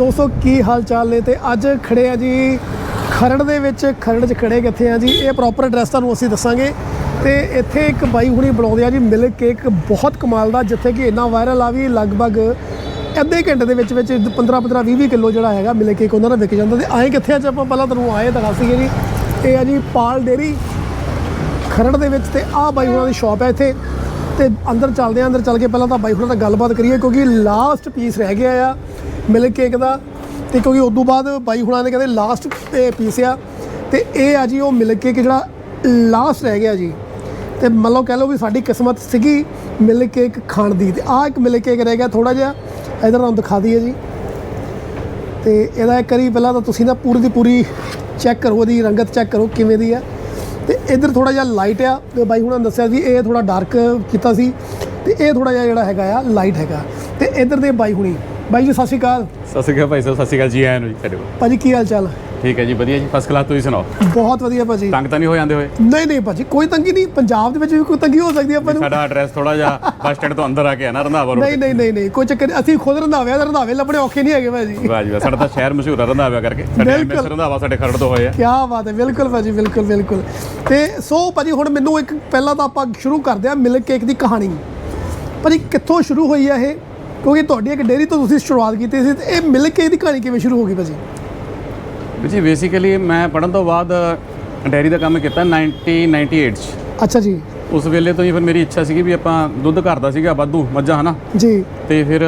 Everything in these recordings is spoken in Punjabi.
ਦੋਸਤੋ, ਕੀ ਹਾਲ ਚਾਲ ਨੇ? ਤੇ ਅੱਜ ਖੜੇ ਆ ਜੀ, ਖਰੜ ਦੇ ਵਿੱਚ, ਖਰੜ 'ਚ ਖੜੇ ਕਿੱਥੇ ਆ ਜੀ? ਇਹ ਪ੍ਰੋਪਰ ਐਡਰੈਸ ਤੁਹਾਨੂੰ ਅਸੀਂ ਦੱਸਾਂਗੇ। ਤੇ ਇੱਥੇ ਇੱਕ ਬਾਈ ਹੁਣੀ ਬਣਾਉਂਦੇ ਆ ਜੀ, ਮਿਲ ਕੇਕ ਬਹੁਤ ਕਮਾਲ ਦਾ, ਜਿੱਥੇ ਕਿ ਇੰਨਾ ਵਾਇਰਲ ਆ ਵੀ ਲਗਭਗ ਅੱਧੇ ਘੰਟੇ ਦੇ ਵਿੱਚ ਵਿੱਚ 15 15 20 20 ਕਿਲੋ ਜਿਹੜਾ ਹੈਗਾ ਮਿਲਕ ਕੇਕ ਉਹਨਾਂ ਦਾ ਵਿਕ ਜਾਂਦਾ। ਤੇ ਆਏ ਕਿੱਥੇ ਅੱਜ ਆਪਾਂ? ਪਹਿਲਾਂ ਤੁਹਾਨੂੰ ਆਏ ਦਿਖਾ ਸੀਗੇ ਜੀ। ਇਹ ਆ ਜੀ ਪਾਲ ਡੇਰੀ, ਖਰੜ ਦੇ ਵਿੱਚ ਤੇ ਆਹ ਬਾਈ ਹੁਣਾਂ ਦੀ ਸ਼ਾਪ ਹੈ ਇੱਥੇ। ਤੇ ਅੰਦਰ ਚੱਲਦੇ ਆ, ਅੰਦਰ ਚੱਲ ਕੇ ਪਹਿਲਾਂ ਤਾਂ ਬਾਈ ਹੁਣਾਂ ਨਾਲ ਗੱਲਬਾਤ ਕਰੀਏ, ਕਿਉਂਕਿ ਲਾਸਟ ਪੀਸ ਰਹਿ ਗਿਆ ਆ। ਮਿਲਕ ਕੇਕ ਦਾ ਤੇ ਕਿਉਂਕਿ ਉਸ ਤੋਂ ਬਾਅਦ ਬਾਈ ਹੁਣਾਂ ਨੇ ਕਹਿੰਦੇ ਲਾਸਟ ਪੀਸ ਆ। ਤੇ ਇਹ ਆ ਜੀ ਉਹ ਮਿਲਕ ਕੇਕ ਜਿਹੜਾ ਲਾਸਟ ਰਹਿ ਗਿਆ ਜੀ। ਤੇ ਮੰਨ ਲਓ ਕਹਿ ਲਓ ਵੀ ਸਾਡੀ ਕਿਸਮਤ ਸੀਗੀ ਮਿਲਕ ਕੇਕ ਖਾਣ ਦੀ। ਤੇ ਆਹ ਇੱਕ ਮਿਲਕ ਕੇਕ ਰਹਿ ਗਿਆ ਥੋੜਾ ਜਿਹਾ। ਇਧਰ ਤੁਹਾਨੂੰ ਦਿਖਾ ਦਈਏ ਜੀ। ਤੇ ਇਹਦਾ ਇੱਕ ਵਾਰੀ ਪਹਿਲਾਂ ਤਾਂ ਤੁਸੀਂ ਨਾ ਪੂਰੀ ਦੀ ਪੂਰੀ ਚੈੱਕ ਕਰੋ, ਇਹਦੀ ਰੰਗਤ ਚੈੱਕ ਕਰੋ ਕਿਵੇਂ ਦੀ ਆ। ਤੇ ਇਧਰ ਥੋੜਾ ਜਿਹਾ ਲਾਈਟ ਆ। ਤੇ ਬਾਈ ਹੁਣਾਂ ਨੇ ਦੱਸਿਆ ਸੀ ਇਹ ਥੋੜਾ ਡਾਰਕ ਕੀਤਾ ਸੀ। ਤੇ ਇਹ ਥੋੜਾ ਜਿਹਾ ਜਿਹੜਾ ਹੈਗਾ ਆ ਲਾਈਟ ਹੈਗਾ। ਤੇ ਇਧਰ ਦੇ ਬਾਈ ਹੁਣੀ ਬਾਈ ਜੀ ਸਤਿ ਸ਼੍ਰੀ ਅਕਾਲ। ਸਤਿ ਸ਼੍ਰੀ ਅਕਾਲ ਭਾਈ ਸਾਹਿਬ ਸਤਿ ਸ਼੍ਰੀ ਅਕਾਲ ਜੀ ਆਇਆਂ ਨੂੰ ਜੀ ਤੁਹਾਡੇ ਕੋਲ। ਭਾਜੀ ਕੀ ਹਾਲ ਚਾਲ ਠੀਕ ਹੈ ਜੀ ਵਧੀਆ ਜੀ ਫਸਟ ਕਲਾਸ ਤੁਸੀਂ ਸੁਣਾਓ? ਬਹੁਤ ਵਧੀਆ ਭਾਜੀ। ਤੰਗ ਤਾਂ ਨਹੀਂ ਹੋ ਜਾਂਦੇ ਹੋਏ? ਨਹੀਂ ਨਹੀਂ ਭਾਜੀ ਕੋਈ ਤੰਗੀ ਨਹੀਂ। ਪੰਜਾਬ ਦੇ ਵਿੱਚ ਵੀ ਕੋਈ ਤੰਗੀ ਹੋ ਸਕਦੀ ਹੈ ਆਪਾਂ ਨੂੰ। ਸਾਡਾ ਐਡਰੈਸ ਥੋੜਾ ਜਿਹਾ ਬੱਸ ਸਟੈਂਡ ਤੋਂ ਅੰਦਰ ਆ ਕੇ ਆ ਨਾ ਰੰਧਾਵਾ ਰੋਡ ਨਹੀਂ ਨਹੀਂ ਨਹੀਂ ਨਹੀਂ ਕੋਈ ਚੱਕਰ। ਅਸੀਂ ਖੁਦ ਰੰਧਾਵੇ ਆ ਰੰਧਾਵੇ ਲੱਭਣੇ ਔਖੇ ਨਹੀਂ ਹੈਗੇ ਭਾਜੀ। ਵਾਹ ਜੀ ਸਾਡਾ ਤਾਂ ਸ਼ਹਿਰ ਮਸ਼ਹੂਰ ਆ ਰੰਧਾਵਾ ਕਰਕੇ। ਸਾਡੇ। ਐਮਐਸ ਰੰਧਾਵਾ ਸਾਡੇ ਖਰੜ ਤੋਂ ਹੋਏ ਆ। ਕੀ ਬਾਤ ਹੈ ਬਿਲਕੁਲ ਭਾਜੀ ਬਿਲਕੁਲ ਬਿਲਕੁਲ। ਤੇ ਸੋ ਭਾਜੀ ਹੁਣ ਮੈਨੂੰ ਇੱਕ ਪਹਿਲਾਂ ਤਾਂ ਆਪਾਂ ਸ਼ੁਰੂ ਕਰਦੇ ਹਾਂ ਮਿਲਕ ਕੇਕ ਦੀ ਕਹਾਣੀ। ਭਾਜੀ ਕਿੱਥੋਂ ਸ਼ੁਰੂ ਹੋਈ ਹੈ ਇਹ? ਕਿਉਂਕਿ ਤੁਹਾਡੀ ਇੱਕ ਡੇਅਰੀ ਤੋਂ ਤੁਸੀਂ ਸ਼ੁਰੂਆਤ ਕੀਤੀ ਸੀ ਤੇ ਇਹ ਮਿਲਕ ਕੇਕ ਦੀ ਕਹਾਣੀ ਕਿਵੇਂ ਸ਼ੁਰੂ ਹੋ ਗਈ ਭਾਜੀ? ਜੀ ਬੇਸਿਕਲੀ ਮੈਂ ਪੜਨ ਤੋਂ ਬਾਅਦ ਡੈਰੀ ਦਾ ਕੰਮ ਕੀਤਾ 1998 ਚ। ਅੱਛਾ ਜੀ। ਉਸ ਵੇਲੇ ਤੋਂ ਹੀ ਫਿਰ ਮੇਰੀ ਇੱਛਾ ਸੀਗੀ ਵੀ ਆਪਾਂ ਦੁੱਧ ਘਰ ਦਾ ਸੀਗਾ ਵਾਧੂ ਮੱਝਾਂ ਹਨਾ? ਜੀ। ਤੇ ਫਿਰ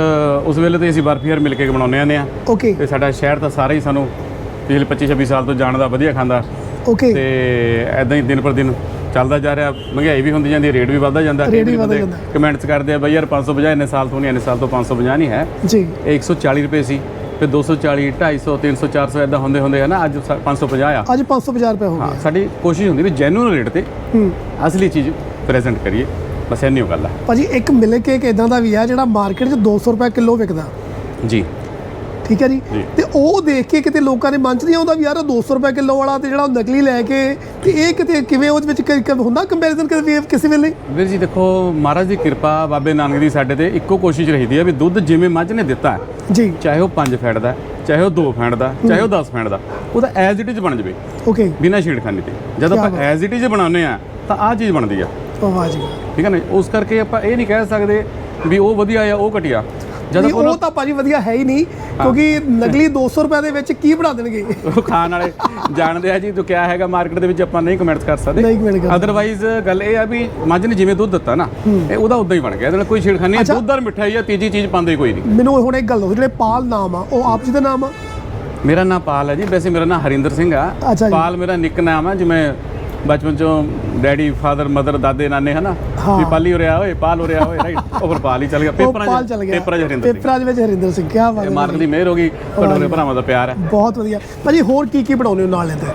ਉਸ ਵੇਲੇ ਤੋਂ ਹੀ ਅਸੀਂ ਬਰਫੀ ਹਰ ਮਿਲ ਕੇ ਬਣਾਉਂਦੇ ਆਂਦੇ ਆ ਓਕੇ। ਤੇ ਸਾਡਾ ਸ਼ਹਿਰ ਤਾਂ ਸਾਰਾ ਹੀ ਸਾਨੂੰ ਪਿਛਲੇ 25 26 ਸਾਲ ਤੋਂ ਜਾਣਦਾ ਵਧੀਆ ਖਾਂਦਾ। ਓਕੇ। ਤੇ ਐਦਾਂ ਹੀ ਦਿਨ ਪਰ ਦਿਨ ਚੱਲਦਾ ਜਾ ਰਿਹਾ ਮਹਿੰਗਾਈ ਵੀ ਹੁੰਦੀ ਜਾਂਦੀ ਹੈ ਰੇਟ ਵੀ ਵੱਧਦਾ ਜਾਂਦਾ ਰੇਟ ਵੀ ਵੱਧਦਾ ਜਾਂਦਾ। ਕਮੈਂਟਸ ਕਰਦੇ ਆ ਬਈ ਯਾਰ 550 ਇੰਨੇ ਸਾਲ ਤੋਂ ਨਹੀਂ ਇੰਨੇ ਸਾਲ ਤੋਂ 550 ਨਹੀਂ ਹੈ। ਜੀ। ਇਹ 140 ਰੁਪਏ ਸੀ ਫਿਰ 240 250 300 400 ਐਦਾਂ ਹੁੰਦੇ ਹੁੰਦੇ ਹੈ ਨਾ ਅੱਜ ਸ- 550 ਆ। ਅੱਜ 550 ਰੁਪਏ ਹੋ ਗਏ ਸਾਡੀ ਕੋਸ਼ਿਸ਼ ਹੁੰਦੀ ਵੀ ਜੈਨੂਇਨ ਰੇਟ ਤੇ ਅਸਲੀ ਚੀਜ਼ ਪ੍ਰੈਜ਼ੈਂਟ ਕਰੀਏ ਬਸ ਇੰਨੀ ਗੱਲ ਹੈ ਭਾਜੀ ਇੱਕ ਮਿਲਕ ਕੇਕ ਇਦਾਂ ਦਾ ਵੀ ਆ ਜਿਹੜਾ ਮਾਰਕੀਟ 'ਚ 200 ਰੁਪਏ ਕਿਲੋ ਵਿਕਦਾ। ਜੀ। ਠੀਕ ਹੈ ਜੀ। ਤੇ ਉਹ ਦੇਖ ਕੇ ਕਿਤੇ ਲੋਕਾਂ ਦੇ ਮਨ 'ਚ ਨਹੀਂ ਆਉਂਦਾ ਵੀ ਯਾਰ ਉਹ 200 ਰੁਪਏ ਕਿਲੋ ਵਾਲਾ ਤੇ ਜਿਹੜਾ ਨਕਲੀ ਲੈ ਕੇ ਤੇ ਇਹ ਕਿਤੇ ਕਿਵੇਂ ਉਹਦੇ ਵਿੱਚ ਹੁੰਦਾ ਕੰਪੈਰੀਜ਼ਨ ਕਿਤੇ ਵੀ ਕਿਸੇ ਵੇਲੇ? ਵੀਰ ਜੀ ਦੇਖੋ ਮਹਾਰਾਜ ਦੀ ਕਿਰਪਾ ਬਾਬੇ ਨਾਨਕ ਦੀ ਸਾਡੇ ਤੇ ਇੱਕੋ ਕੋਸ਼ਿਸ਼ ਰਹੀਦੀ ਹੈ ਵੀ ਦੁੱਧ ਜਿਵੇਂ ਮੱਝ ਨੇ ਦਿੱਤਾ ਜੀ। ਚਾਹੇ ਉਹ 5 ਫੈਂਟ ਦਾ ਚਾਹੇ ਉਹ 2 ਫੈਂਟ ਦਾ ਚਾਹੇ ਉਹ 10 ਫੈਂਟ ਦਾ ਉਹਦਾ ਐਜ਼ ਇਟ ਇਜ਼ ਬਣ ਜਵੇ। ਓਕੇ ਬਿਨਾਂ ਛੇੜਖਾਨੀ ਤੇ ਜਦ ਆਪਾਂ। ਐਜ਼ ਇਟ ਇਜ਼ ਬਣਾਉਂਦੇ ਆ ਤਾਂ ਆਹ ਚੀਜ਼ ਬਣਦੀ ਆ। ਉਹ ਵਾਹ ਜੀ। ਠੀਕ ਹੈ ਨਾ ਉਸ ਕਰਕੇ ਆਪਾਂ ਇਹ ਨਹੀਂ ਕਹਿ ਸਕਦੇ ਵੀ ਉਹ ਵਧੀਆ ਆ ਉਹ ਘਟਿਆ। ਜਦ ਆਪਾਂ ਉਹ ਤਾਂ ਭਾਜੀ ਵਧੀਆ ਹੈ ਹੀ ਨਹੀਂ ਕਿਉਂਕਿ ਨਕਲੀ 200 ਰੁਪਏ ਦੇ ਵਿੱਚ ਕੀ ਬਣਾ ਦੇਣਗੇ? ਉਹ ਖਾਣ ਵਾਲੇ ਜਾਣਦੇ ਆ ਜੀ ਤੂੰ ਕਿਆ ਹੈਗਾ ਮਾਰਕੀਟ ਦੇ ਵਿੱਚ ਆਪਾਂ ਨਹੀਂ ਕਮੈਂਟਸ ਕਰ ਸਕਦੇ। ਨਹੀਂ comment ਕਰ ਅਦਰਵਾਈਜ਼ ਗੱਲ ਇਹ ਆ ਵੀ ਮੱਝ ਨੇ ਜਿਵੇਂ ਦੁੱਧ ਦਿੱਤਾ ਨਾ ਇਹ ਉਹਦਾ ਉਦਾਂ ਹੀ ਬਣ ਗਿਆ ਇਹਦੇ ਨਾਲ ਕੋਈ ਛੇੜਖਾਨੀ ਨਹੀਂ। ਦੁੱਧ ਔਰ ਮਿਠਾਈ ਆ ਤੀਜੀ ਚੀਜ਼ ਪਾਉਂਦੇ ਕੋਈ ਨਹੀਂ। ਮੈਨੂੰ ਹੁਣ ਇੱਕ ਗੱਲ ਦੱਸੋ ਜਿਹੜੇ ਪਾਲ ਨਾਮ ਆ ਉਹ ਆਪ ਜੀ ਦਾ ਨਾਮ ਆ? ਮੇਰਾ ਨਾਮ ਪਾਲ ਹੈ ਜੀ ਵੈਸੇ ਮੇਰਾ ਨਾਮ ਹਰਿੰਦਰ ਸਿੰਘ ਆ। ਪਾਲ ਮੇਰਾ ਨਿਕ ਨਾਮ ਆ ਜਿਵੇਂ ਬਚਪਨ ਚੋਂ ਡੈਡੀ ਫਾਦਰ ਮਦਰ ਦਾਦੇ ਨਾਨੇ ਹਨਾ? ਹਾਂ। ਵੀ ਪਾਲੀ ਉਰਿਆ ਹੋਏ ਪਾਲ ਉਰਿਆ ਹੋਏ ਰਾਈਟ ਉਹ ਫਿਰ ਪਾਲ ਹੀ ਚੱਲ ਗਿਆ। ਪੇਪਰਾਂ 'ਚ ਪੇਪਰਾਂ 'ਚ ਹਰਿੰਦਰ ਸਿੰਘ। ਪੇਪਰਾਂ ਦੇ ਵਿੱਚ ਹਰਿੰਦਰ ਸਿੰਘ ਕੀ ਬਾਤ ਹੈ। ਮਾਰਕ ਦੀ ਮਿਹਰ ਹੋ ਗਈ ਤੁਹਾਡੇ ਭਰਾਵਾਂ ਦਾ ਪਿਆਰ ਹੈ। ਬਹੁਤ ਵਧੀਆ। ਭਾਜੀ ਹੋਰ ਕੀ ਕੀ ਬਣਾਉਂਦੇ ਹੋ ਨਾਲ ਲੈਂਦੇ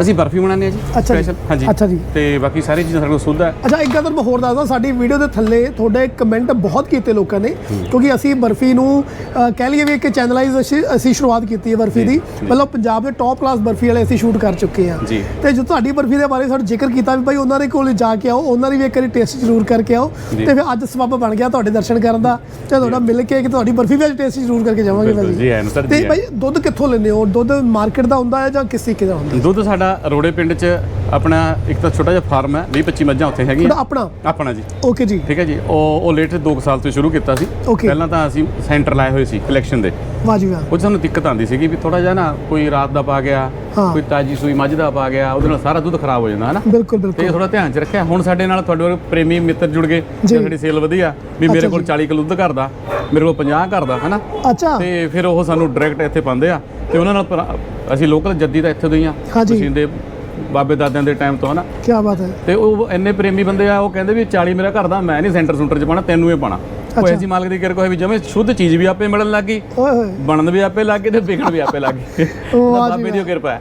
ਅਸੀਂ ਬਰਫੀ ਬਣਾਉਂਦੇ ਆ ਜੀ ਅੱਛਾ ਜੀ। special, ਹਾਂਜੀ। ਅੱਛਾ ਜੀ। ਤੇ ਬਾਕੀ ਸਾਰੀ ਚੀਜ਼ਾਂ ਸਾਡੇ ਕੋਲ ਸੁੱਧ ਹੈ। ਅੱਛਾ ਇੱਕ ਗੱਲ ਮੈਂ ਹੋਰ ਦੱਸਦਾ ਸਾਡੀ ਵੀਡੀਓ ਦੇ ਥੱਲੇ ਤੁਹਾਡੇ ਕਮੈਂਟ ਬਹੁਤ ਕੀਤੇ ਲੋਕਾਂ ਨੇ ਕਿਉਂਕਿ ਅਸੀਂ ਬਰਫੀ ਨੂੰ ਅ, ਕਹਿ ਲਈਏ ਵੀ ਇੱਕ ਚੈਨਲਾਈਜ਼ ਅਸੀਂ ਅਸੀਂ ਸ਼ੁਰੂਆਤ ਕੀਤੀ ਹੈ ਬਰਫੀ ਦੀ। ਮਤਲਬ ਪੰਜਾਬ ਦੇ ਟੌਪ ਕਲਾਸ ਬਰਫੀ ਵਾਲੇ ਅਸੀਂ ਸ਼ੂਟ ਕਰ ਚੁੱਕੇ ਹਾਂ। ਜੀ। ਤੇ ਜੋ ਤੁਹਾਡੀ ਬਰਫੀ ਦੇ ਬਾਰੇ ਸਾਡਾ ਜ਼ਿਕਰ ਕੀਤਾ ਵੀ ਭਾਈ ਉਹਨਾਂ ਦੇ ਕੋਲ ਜਾ ਕੇ ਆਓ ਉਹਨਾਂ ਦੀ ਵੀ ਇੱਕ ਵਾਰੀ ਟੇਸਟ ਜ਼ਰੂਰ ਕਰਕੇ ਆਓ। ਜੀ। ਤੇ ਫਿਰ ਅੱਜ ਸਬੱਬ ਬਣ ਗਿਆ ਤੁਹਾਡੇ ਦਰਸ਼ਨ ਕਰਨ ਦਾ। ਤੇ ਤੁਹਾਡਾ ਮਿਲ ਕੇ ਕਿ ਤੁਹਾਡੀ ਬਰਫੀ ਵੀ ਅੱਜ ਟੇਸਟ ਜ਼ਰੂਰ ਕਰਕੇ ਜਾਵਾਂਗੇ ਬਿਲਕੁਲ ਜੀ, ਐਨ ਸਰ, ਤੇ ਜੀ, ਐਨ। ਭਾਈ ਦੁੱਧ ਕਿੱਥੋਂ ਲੈਂਦੇ ਹੋ? ਦੁੱਧ ਮਾਰਕੀਟ ਦਾ ਹੁੰਦਾ ਹੈ ਜਾਂ ਕਿਸ ਤਰੀਕੇ ਦਾ ਹੁੰਦਾ ਦੁੱਧ ਸਾਡਾ ਰੋੜੇ ਪਿੰਡ 'ਚ ਆਪਣਾ ਇੱਕ ਤਾਂ ਛੋਟਾ ਜਿਹਾ ਫਾਰਮ ਹੈ 20 25 ਮੱਝਾਂ ਉੱਥੇ ਹੈਗੀਆਂ। ਤੁਹਾਡਾ ਆਪਣਾ? ਆਪਣਾ ਜੀ। ਓਕੇ ਜੀ। ਠੀਕ ਹੈ ਜੀ ਉਹ ਉਹ ਲੇਟ 2 ਸਾਲ ਤੋਂ ਸ਼ੁਰੂ ਕੀਤਾ ਸੀ। Okay. ਪਹਿਲਾਂ ਤਾਂ ਅਸੀਂ ਸੈਂਟਰ ਲਾਏ ਹੋਏ ਸੀ ਕਲੈਕਸ਼ਨ ਦੇ। ਵਾਹ ਜੀ ਵਾਹ। ਉਹ 'ਚ ਸਾਨੂੰ ਦਿੱਕਤ ਆਉਂਦੀ ਸੀਗੀ ਵੀ ਥੋੜਾ ਜਿਹਾ ਨਾ ਕੋਈ ਰਾਤ ਦਾ ਪਾ ਗਿਆ ਹਾਂ। ਕੋਈ ਤਾਜੀ ਸੂਈ ਮੱਝ ਦਾ ਪਾ ਗਿਆ ਉਹਦੇ ਨਾਲ ਸਾਰਾ ਦੁੱਧ ਖਰਾਬ ਹੋ ਜਾਂਦਾ ਹੈ ਨਾ ਬਿਲਕੁਲ ਤੇ ਬਿਲਕੁਲ। ਥੋੜਾ ਧਿਆਨ ਚ ਰੱਖਿਆ। ਹੁਣ ਸਾਡੇ ਨਾਲ ਤੁਹਾਡੇ ਵਰਗੇ ਪ੍ਰੇਮੀ ਮਿੱਤਰ ਜੁੜ ਗਏ ਜੀ। ਸਾਡੀ ਸੇਲ ਵਧੀਆ ਵੀ ਮੇਰੇ ਅੱਛਾ ਕੋਲ ਜੀ। 40 ਕਿਲੋ ਦੁੱਧ ਘਰ ਦਾ ਮੇਰੇ ਕੋਲ 50 ਘਰ ਦਾ ਹਨਾ? ਅੱਛਾ। ਤੇ ਫਿਰ ਉਹ ਸਾਨੂੰ ਡਾਇਰੈਕਟ ਇੱਥੇ ਪਾਉਂਦੇ ਆ। ਤੇ ਉਹਨਾਂ ਨਾਲ ਪਰ- ਅਸੀਂ ਲੋਕਲ ਜੱਦੀ ਤਾਂ ਇੱਥੇ ਤੋਂ ਹੀ ਆ। ਹਾਂਜੀ। ਮਸ਼ੀਨ ਦੇ ਬਾਬੇ ਦਾਦਿਆਂ ਦੇ ਟਾਈਮ ਤੋਂ ਹਨਾ। ਕੀ ਬਾਤ ਹੈ। ਤੇ ਉਹ ਇੰਨੇ ਪ੍ਰੇਮੀ ਬੰਦੇ ਆ ਉਹ ਕਹਿੰਦੇ ਵੀ 40 ਮੇਰਾ ਘਰ ਦਾ ਮੈਂ ਨਹੀਂ ਸੈਂਟਰ ਸੂੰਟਰ ਚ ਪਾਣਾ ਤੈਨੂੰ ਹੀ ਪਾਣਾ ਅੱਛਾ। ਐਸੀ ਮਾਲਕ ਦੀ ਕਿਰਪਾ ਹੋਈ ਵੀ ਜਮੇ ਸ਼ੁੱਧ ਚੀਜ਼ ਵੀ ਆਪੇ ਮਿਲਣ ਲੱਗੀ ਓਏ ਹੋਏ। ਬਣਨ ਵੀ ਆਪੇ ਲੱਗ ਗਏ ਤੇ ਵਿਕਣ ਵੀ ਆਪੇ ਲੱਗ ਜੀ ਬਾਬੇ ਦੀ। ਕਿਰਪਾ ਹੈ।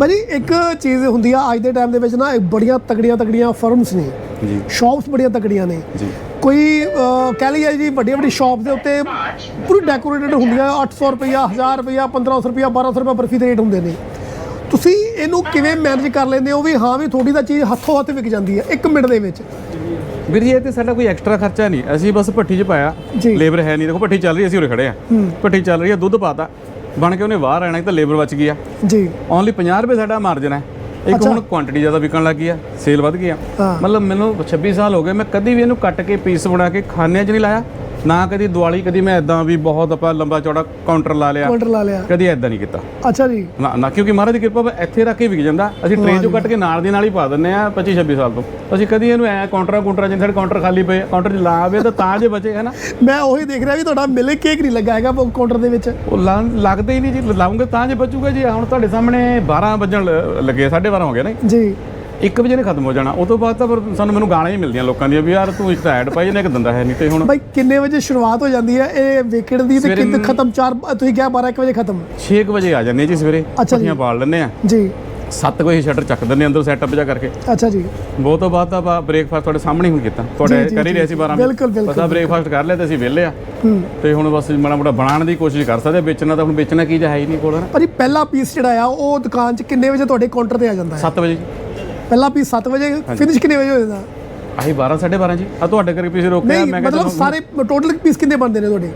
ਭਾਜੀ ਇੱਕ ਚੀਜ਼ ਹੁੰਦੀ ਆ ਅੱਜ ਦੇ ਟਾਈਮ ਦੇ ਵਿੱਚ ਨਾ ਬੜੀਆਂ ਤਗੜੀਆਂ ਤਗੜੀਆਂ ਫਰਮਸ ਨੇ। ਜੀ। ਸ਼ਾਪਸ ਬੜੀਆਂ ਤਗੜੀਆਂ ਨੇ। ਜੀ। ਕੋਈ ਕਹਿ ਲਈਏ ਜੀ ਵੱਡੀਆਂ ਵੱਡੀ ਸ਼ਾਪ ਦੇ ਉੱਤੇ ਪੂਰੀ ਡੈਕੋਰੇਟਡ ਹੁੰਦੀਆਂ 800 ਰੁਪਇਆ 1000 ਰੁਪਇਆ 1500 ਰੁਪਇਆ 1200 ਰੁਪਇਆ ਬਰਫੀ ਦੇ ਰੇਟ ਹੁੰਦੇ ਨੇ। ਤੁਸੀਂ ਇਹਨੂੰ ਕਿਵੇਂ ਮੈਨੇਜ ਕਰ ਲੈਂਦੇ ਹੋ ਵੀ ਹਾਂ ਵੀ ਥੋੜੀ ਦਾ ਚੀਜ਼ ਹੱਥੋਂ ਹੱਥ ਵਿਕ ਜਾਂਦੀ ਹੈ 1 ਮਿੰਟ ਦੇ ਵਿੱਚ। ਵੀਰ ਜੀ ਇਹ ਤੇ ਸਾਡਾ ਕੋਈ ਐਕਸਟਰਾ ਖਰਚਾ ਨਹੀਂ। ਅਸੀਂ ਬਸ ਭੱਠੀ 'ਚ ਪਾਇਆ। ਜੀ। ਲੇਬਰ ਹੈ ਨਹੀਂ। ਦੇਖੋ ਭੱਠੀ ਚੱਲ ਰਹੀ ਹੈ, ਅਸੀਂ ਉਰੇ ਖੜੇ ਆ ਭੱਠੀ ਚੱਲ ਰਹੀ ਹੈ ਦੁੱਧ ਪਾਤਾ। ਬਣ ਕੇ ਉਹਨੇ ਬਾਹਰ ਆਣਾ ਤਾਂ ਲੇਬਰ ਬਚ ਗਈ ਆ। ਜੀ। ਓਨਲੀ 50 ਰੁਪਏ ਸਾਡਾ ਮਾਰਜਨ ਹੈ। ਇੱਕ ਅੱਛਾ। ਹੁਣ ਕੁਆਂਟੀਟੀ ਜ਼ਿਆਦਾ ਵਿਕਣ ਲੱਗੀ ਆ ਸੇਲ ਵੱਧ ਗਈ ਆ। ਹਾਂ। ਮਤਲਬ ਮੈਨੂੰ 26 ਸਾਲ ਹੋ ਗਏ ਮੈਂ ਕਦੀ ਵੀ ਇਹਨੂੰ ਕੱਟ ਕੇ ਪੀਸ ਬਣਾ ਕੇ ਖਾਣੇ 'ਚ ਨਹੀਂ ਲਾਇਆ। ਨਾ ਕਦੀ ਦਿਵਾਲੀ ਕਦੀ ਮੈਂ ਇਦਾਂ ਵੀ ਬਹੁਤ ਆਪਾਂ ਲੰਬਾ ਚੌੜਾ ਕਾਊਂਟਰ ਲਾ ਲਿਆ। ਕਾਊਂਟਰ ਲਾ ਲਿਆ। ਕਦੀ ਐਦਾਂ ਨਹੀਂ ਕੀਤਾ। ਅੱਛਾ ਜੀ। ਨਾ ਨਾ ਕਿਉਂਕਿ ਮਹਾਰਾਜ ਦੀ ਕਿਰਪਾ ਇੱਥੇ ਰੱਖ ਕੇ ਵਿਕ ਜਾਂਦਾ। ਅਸੀਂ ਟ੍ਰੇਨ 'ਚੋਂ ਕੱਟ ਕੇ ਨਾਲ ਦੀ ਨਾਲ ਹੀ ਪਾ ਦਿੰਨੇ ਆ 25 26 ਸਾਲ ਤੋਂ। ਅਸੀਂ ਕਦੀ ਇਹਨੂੰ ਐ ਕਾਊਂਟਰਾਂ ਕਾਊਂਟਰਾਂ ਜਿੰਨੇ ਸਾਡੇ ਕਾਊਂਟਰ ਖਾਲੀ ਪਏ ਕਾਊਂਟਰ 'ਚ ਲਾ ਆਵੇ ਤਾਂ ਤਾਂ ਜੇ ਬਚੇ ਹੈ ਨਾ ਮੈਂ ਉਹੀ ਦੇਖ ਰਿਹਾ ਵੀ ਤੁਹਾਡਾ ਮਿਲਕ ਕੇਕ ਨਹੀਂ ਲੱਗਾ ਹੈਗਾ ਕਾਊਂਟਰ ਦੇ ਵਿੱਚ। ਉਹ ਲੱਗਦੇ ਹੀ ਨਹੀਂ ਜੀ ਲਾਉਂਗੇ ਤਾਂ ਜੇ ਬਚੂਗਾ ਜੀ। ਹੁਣ ਤੁਹਾਡੇ ਸਾਹਮਣੇ 12 ਵਜਣ ਲੱਗੇ 12:30 ਹੋ ਗਏ ਨੇ ਜੀ। 1 ਵਜੇ ਨੇ ਖਤਮ ਹੋ ਜਾਣਾ। ਉਸ ਤੋਂ ਬਾਅਦ ਤਾਂ ਫਿਰ ਸਾਨੂੰ ਮੈਨੂੰ ਗਾਲਾਂ ਹੀ ਮਿਲਦੀਆਂ ਲੋਕਾਂ ਦੀਆਂ ਵੀ ਯਾਰ ਤੂੰ ਤਾਂ ਐਡ ਪਾਈ ਨੇ ਇੱਕ ਦੰਦਾ ਹੈ ਨਹੀਂ ਤੇ ਹੁਣ। ਬਾਈ ਕਿੰਨੇ ਵਜੇ ਸ਼ੁਰੂਆਤ ਹੋ ਜਾਂਦੀ ਹੈ? ਇਹ ਵਿਕਟ ਦੀ ਤੇ ਕਿੰਨੇ ਖਤਮ 4 ਤੁਸੀਂ ਕਿਹਾ 12 1 ਵਜੇ ਖਤਮ। 6 ਵਜੇ ਆ ਜਾਂਦੇ ਜੀ ਸਵੇਰੇ। ਪੱਠੀਆਂ ਪਾਲ ਲੈਂਦੇ ਆ ਜੀ। 7 ਵਜੇ ਸ਼ਟਰ ਚੱਕ ਦਿੰਦੇ ਅੰਦਰ ਸੈਟਅਪ ਜਾ ਕਰਕੇ। ਅੱਛਾ ਜੀ। ਬਹੁਤ ਤੋਂ ਬਾਅਦ ਆਪਾਂ ਬ੍ਰੇਕਫਾਸਟ ਤੁਹਾਡੇ ਸਾਹਮਣੇ ਹੀ ਕੀਤਾ। ਤੁਹਾਡੇ ਕਰ ਹੀ ਰਹੇ ਸੀ 12 ਵਜੇ। ਬਿਲਕੁਲ, ਬਿਲਕੁਲ, ਬਸ ਆ ਬ੍ਰੇਕਫਾਸਟ ਕਰ ਲਿਆ ਤੇ ਅਸੀਂ ਵਿਹਲੇ ਆ ਤੇ ਹੁਣ ਬਸ ਮਾੜਾ ਮੋਟਾ ਬਣਾਉਣ ਦੀ ਕੋਸ਼ਿਸ਼ ਕਰ ਸਕਦੇ ਵੇਚਣਾ ਤਾਂ ਹੁਣ ਵੇਚਣਾ ਕੀ ਜਾਂ ਹੈ ਹੀ ਨਹੀਂ ਕੋਲ। ਨਾ ਭਾਜੀ ਪਹਿਲਾ ਪੀਸ ਜਿਹੜਾ ਆ ਉਹ ਦੁਕਾਨ 'ਚ ਕਿੰਨੇ ਵਜੇ ਤੁਹਾਡੇ ਕਾਊਂਟਰ ਤੇ ਆ ਜਾਂਦਾ ਹੈ? 7 ਵਜੇ ਪਹਿਲਾ ਪੀਸ 7 ਵਜੇ ਫਿਨਿਸ਼ ਕਿੰਨੇ ਵਜੇ ਹੋ ਜਾਂਦਾ? ਆਹੀ 12 12:30 ਜੀ। ਆ ਤੁਹਾਡੇ ਕਰਕੇ ਪੀਸ ਰੋਕਿਆ ਮੈਂ ਕਿਹਾ ਮਤਲਬ ਸਾਰੇ ਟੋਟਲ ਪੀਸ ਕਿੰਨੇ ਬਣਦੇ ਨੇ ਤੁਹਾਡੇ?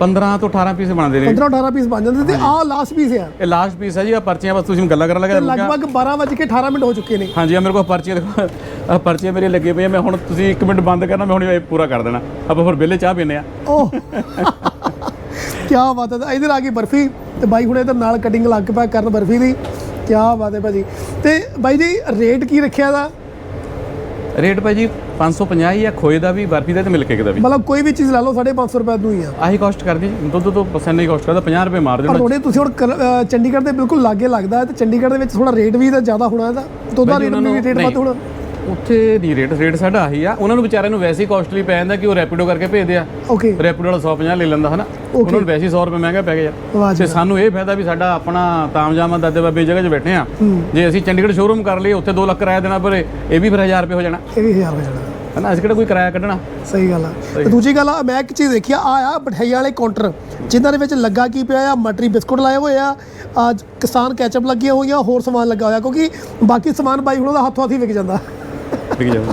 15 ਤੋਂ 18 ਪੀਸ ਬਣਦੇ ਨੇ। 15 18 ਪੀਸ ਬਣ ਜਾਂਦੇ ਤੇ ਆਹ ਲਾਸਟ ਪੀਸ ਆ। ਇਹ ਲਾਸਟ ਪੀਸ ਹੈ ਜੀ ਆ ਪਰਚੀਆਂ ਬਸ ਤੁਸੀਂ ਗੱਲਾਂ ਕਰਨ ਲੱਗੇ ਲਗਭਗ 12 ਵਜੇ ਕੇ 18 ਮਿੰਟ ਹੋ ਚੁੱਕੇ ਨੇ। ਹਾਂਜੀ ਆ ਮੇਰੇ ਕੋਲ ਪਰਚੀਆਂ ਦੇਖੋ ਆ ਪਰਚੀਆਂ ਮੇਰੀ ਲੱਗੇ ਪਈਆਂ ਮੈਂ ਹੁਣ ਤੁਸੀਂ 1 ਮਿੰਟ ਬੰਦ ਕਰਨਾ ਮੈਂ ਹੁਣ ਇਹ ਪੂਰਾ ਕਰ ਦੇਣਾ। ਆਪਾਂ ਫਿਰ ਵਿਹਲੇ ਚਾਹ ਪੀਨੇ ਆ। ਓਹ। ਕੀ ਬਾਤ ਹੈ ਇਧਰ ਆ ਗਈ ਬਰਫੀ ਤੇ ਬਾਈ ਹੁਣ ਇਧਰ ਨਾਲ ਕਟਿੰਗ ਲੱਗ ਪਿਆ ਕਰਨ ਬਰਫੀ ਦੀ। ਕੀ ਬਾਤ ਹੈ ਭਾਜੀ। ਤੇ ਬਾਈ ਜੀ ਰੇਟ ਕੀ ਰੱਖਿਆ ਦਾ ਰੇਟ ਭਾਈ ਜੀ 550 ਹੀ ਆ ਖੋਏ ਦਾ ਵੀ ਬਰਫੀ ਦਾ ਤੇ ਮਿਲਕ ਦਾ ਵੀ। ਮਤਲਬ ਕੋਈ ਵੀ ਚੀਜ਼ ਲਾ ਲਓ 550 ਰੁਪਏ ਨੂੰ ਹੀ ਆ। ਆਹੀ ਕਾਸਟ ਕਰਦੀ ਦੁੱਧ ਤੋਂ ਪਸੰਦ ਨਹੀਂ ਕਾਸਟ ਕਰਦਾ 50 ਰੁਪਏ ਮਾਰ ਪਰ ਦੇਣਾ ਥੋੜੇ ਤੁਸੀਂ ਹੁਣ ਕਲ- ਚੰਡੀਗੜ੍ਹ ਦੇ ਬਿਲਕੁਲ ਲਾਗੇ ਲੱਗਦਾ ਹੈ ਤੇ ਚੰਡੀਗੜ੍ਹ ਦੇ ਵਿੱਚ ਥੋੜਾ ਰੇਟ ਵੀ ਤਾਂ ਜ਼ਿਆਦਾ ਹੋਣਾ ਇਹਦਾ ਦੁੱਧ ਦਾ ਰੇਟ ਉਹਨਾਂ ਵੀ ਰੇਟ ਵੱਧ ਨਹੀਂ। ਹੋਣਾ। ਉੱਥੇ ਦੀ ਰੇਟ ਰੇਟ ਸਾਡਾ ਆਹੀ ਆ। ਉਹਨਾਂ ਨੂੰ ਵਿਚਾਰਿਆਂ ਨੂੰ ਵੈਸੇ ਹੀ ਕਾਸਟਲੀ ਪੈ ਜਾਂਦਾ ਕਿ ਉਹ ਰੈਪਿਡੋ ਕਰਕੇ ਭੇਜਦੇ ਆ। ਓਕੇ ਰੈਪਿਡੋ ਵਾਲਾ 150 ਲੈ ਲੈਂਦਾ ਹਨਾ? ਉਹਨਾਂ ਨੂੰ ਵੈਸੇ ਹੀ 100 ਰੁਪਏ ਮਹਿੰਗਾ ਪੈ ਗਿਆ। ਤੇ ਸਾਨੂੰ ਇਹ ਫਾਇਦਾ ਵੀ ਸਾਡਾ ਆਪਣਾ ਤਾਮਜਾਮਾ ਦਾਦੇ ਬਾਬੇ ਜਗ੍ਹਾ 'ਚ ਬੈਠੇ ਆ। ਜੇ ਅਸੀਂ ਚੰਡੀਗੜ੍ਹ ਸ਼ੋਰੂਮ ਕਰ ਲਈਏ ਉੱਥੇ 2 ਲੱਖ ਕਿਰਾਇਆ ਦੇਣਾ ਪਰੇ ਇਹ ਵੀ ਫਿਰ 1000 ਰੁਪਏ ਹੋ ਜਾਣਾ। ਇਹ ਵੀ ਹਜ਼ਾਰ ਹੋ ਜਾਣਾ। ਹਨਾ? ਅਸੀਂ ਕਿਹੜਾ ਕੋਈ ਕਿਰਾਇਆ ਕੱਢਣਾ? ਸਹੀ ਗੱਲ ਆ। ਤੇ ਦੂਜੀ ਗੱਲ ਆ ਮੈਂ ਇੱਕ ਚੀਜ਼ ਦੇਖੀ ਆ ਆ ਮਠਿਆਈ ਵਾਲੇ ਕਾਊਂਟਰ ਜਿਨ੍ਹਾਂ ਦੇ ਵਿੱਚ ਲੱਗਾ ਕੀ ਪਿਆ ਆ ਮਟਰੀ ਬਿਸਕੁਟ ਲਾਏ ਹੋਏ ਆ। ਕਿਸਾਨ ਕੈਚਅਪ ਲੱਗੀਆਂ ਹੋਈਆਂ ਹੋਰ ਸਮਾਨ ਲੱਗਾ ਹੋਇਆ ਕਿਉਂਕਿ ਬਾਕੀ ਸਮਾਨ ਬਾਈ ਹੁਣਾਂ ਦਾ ਹੱਥੋਂ ਹੱਥੀ ਵਿਕ ਜਾਂਦਾ। ਵਿਕ ਜਾਂਦਾ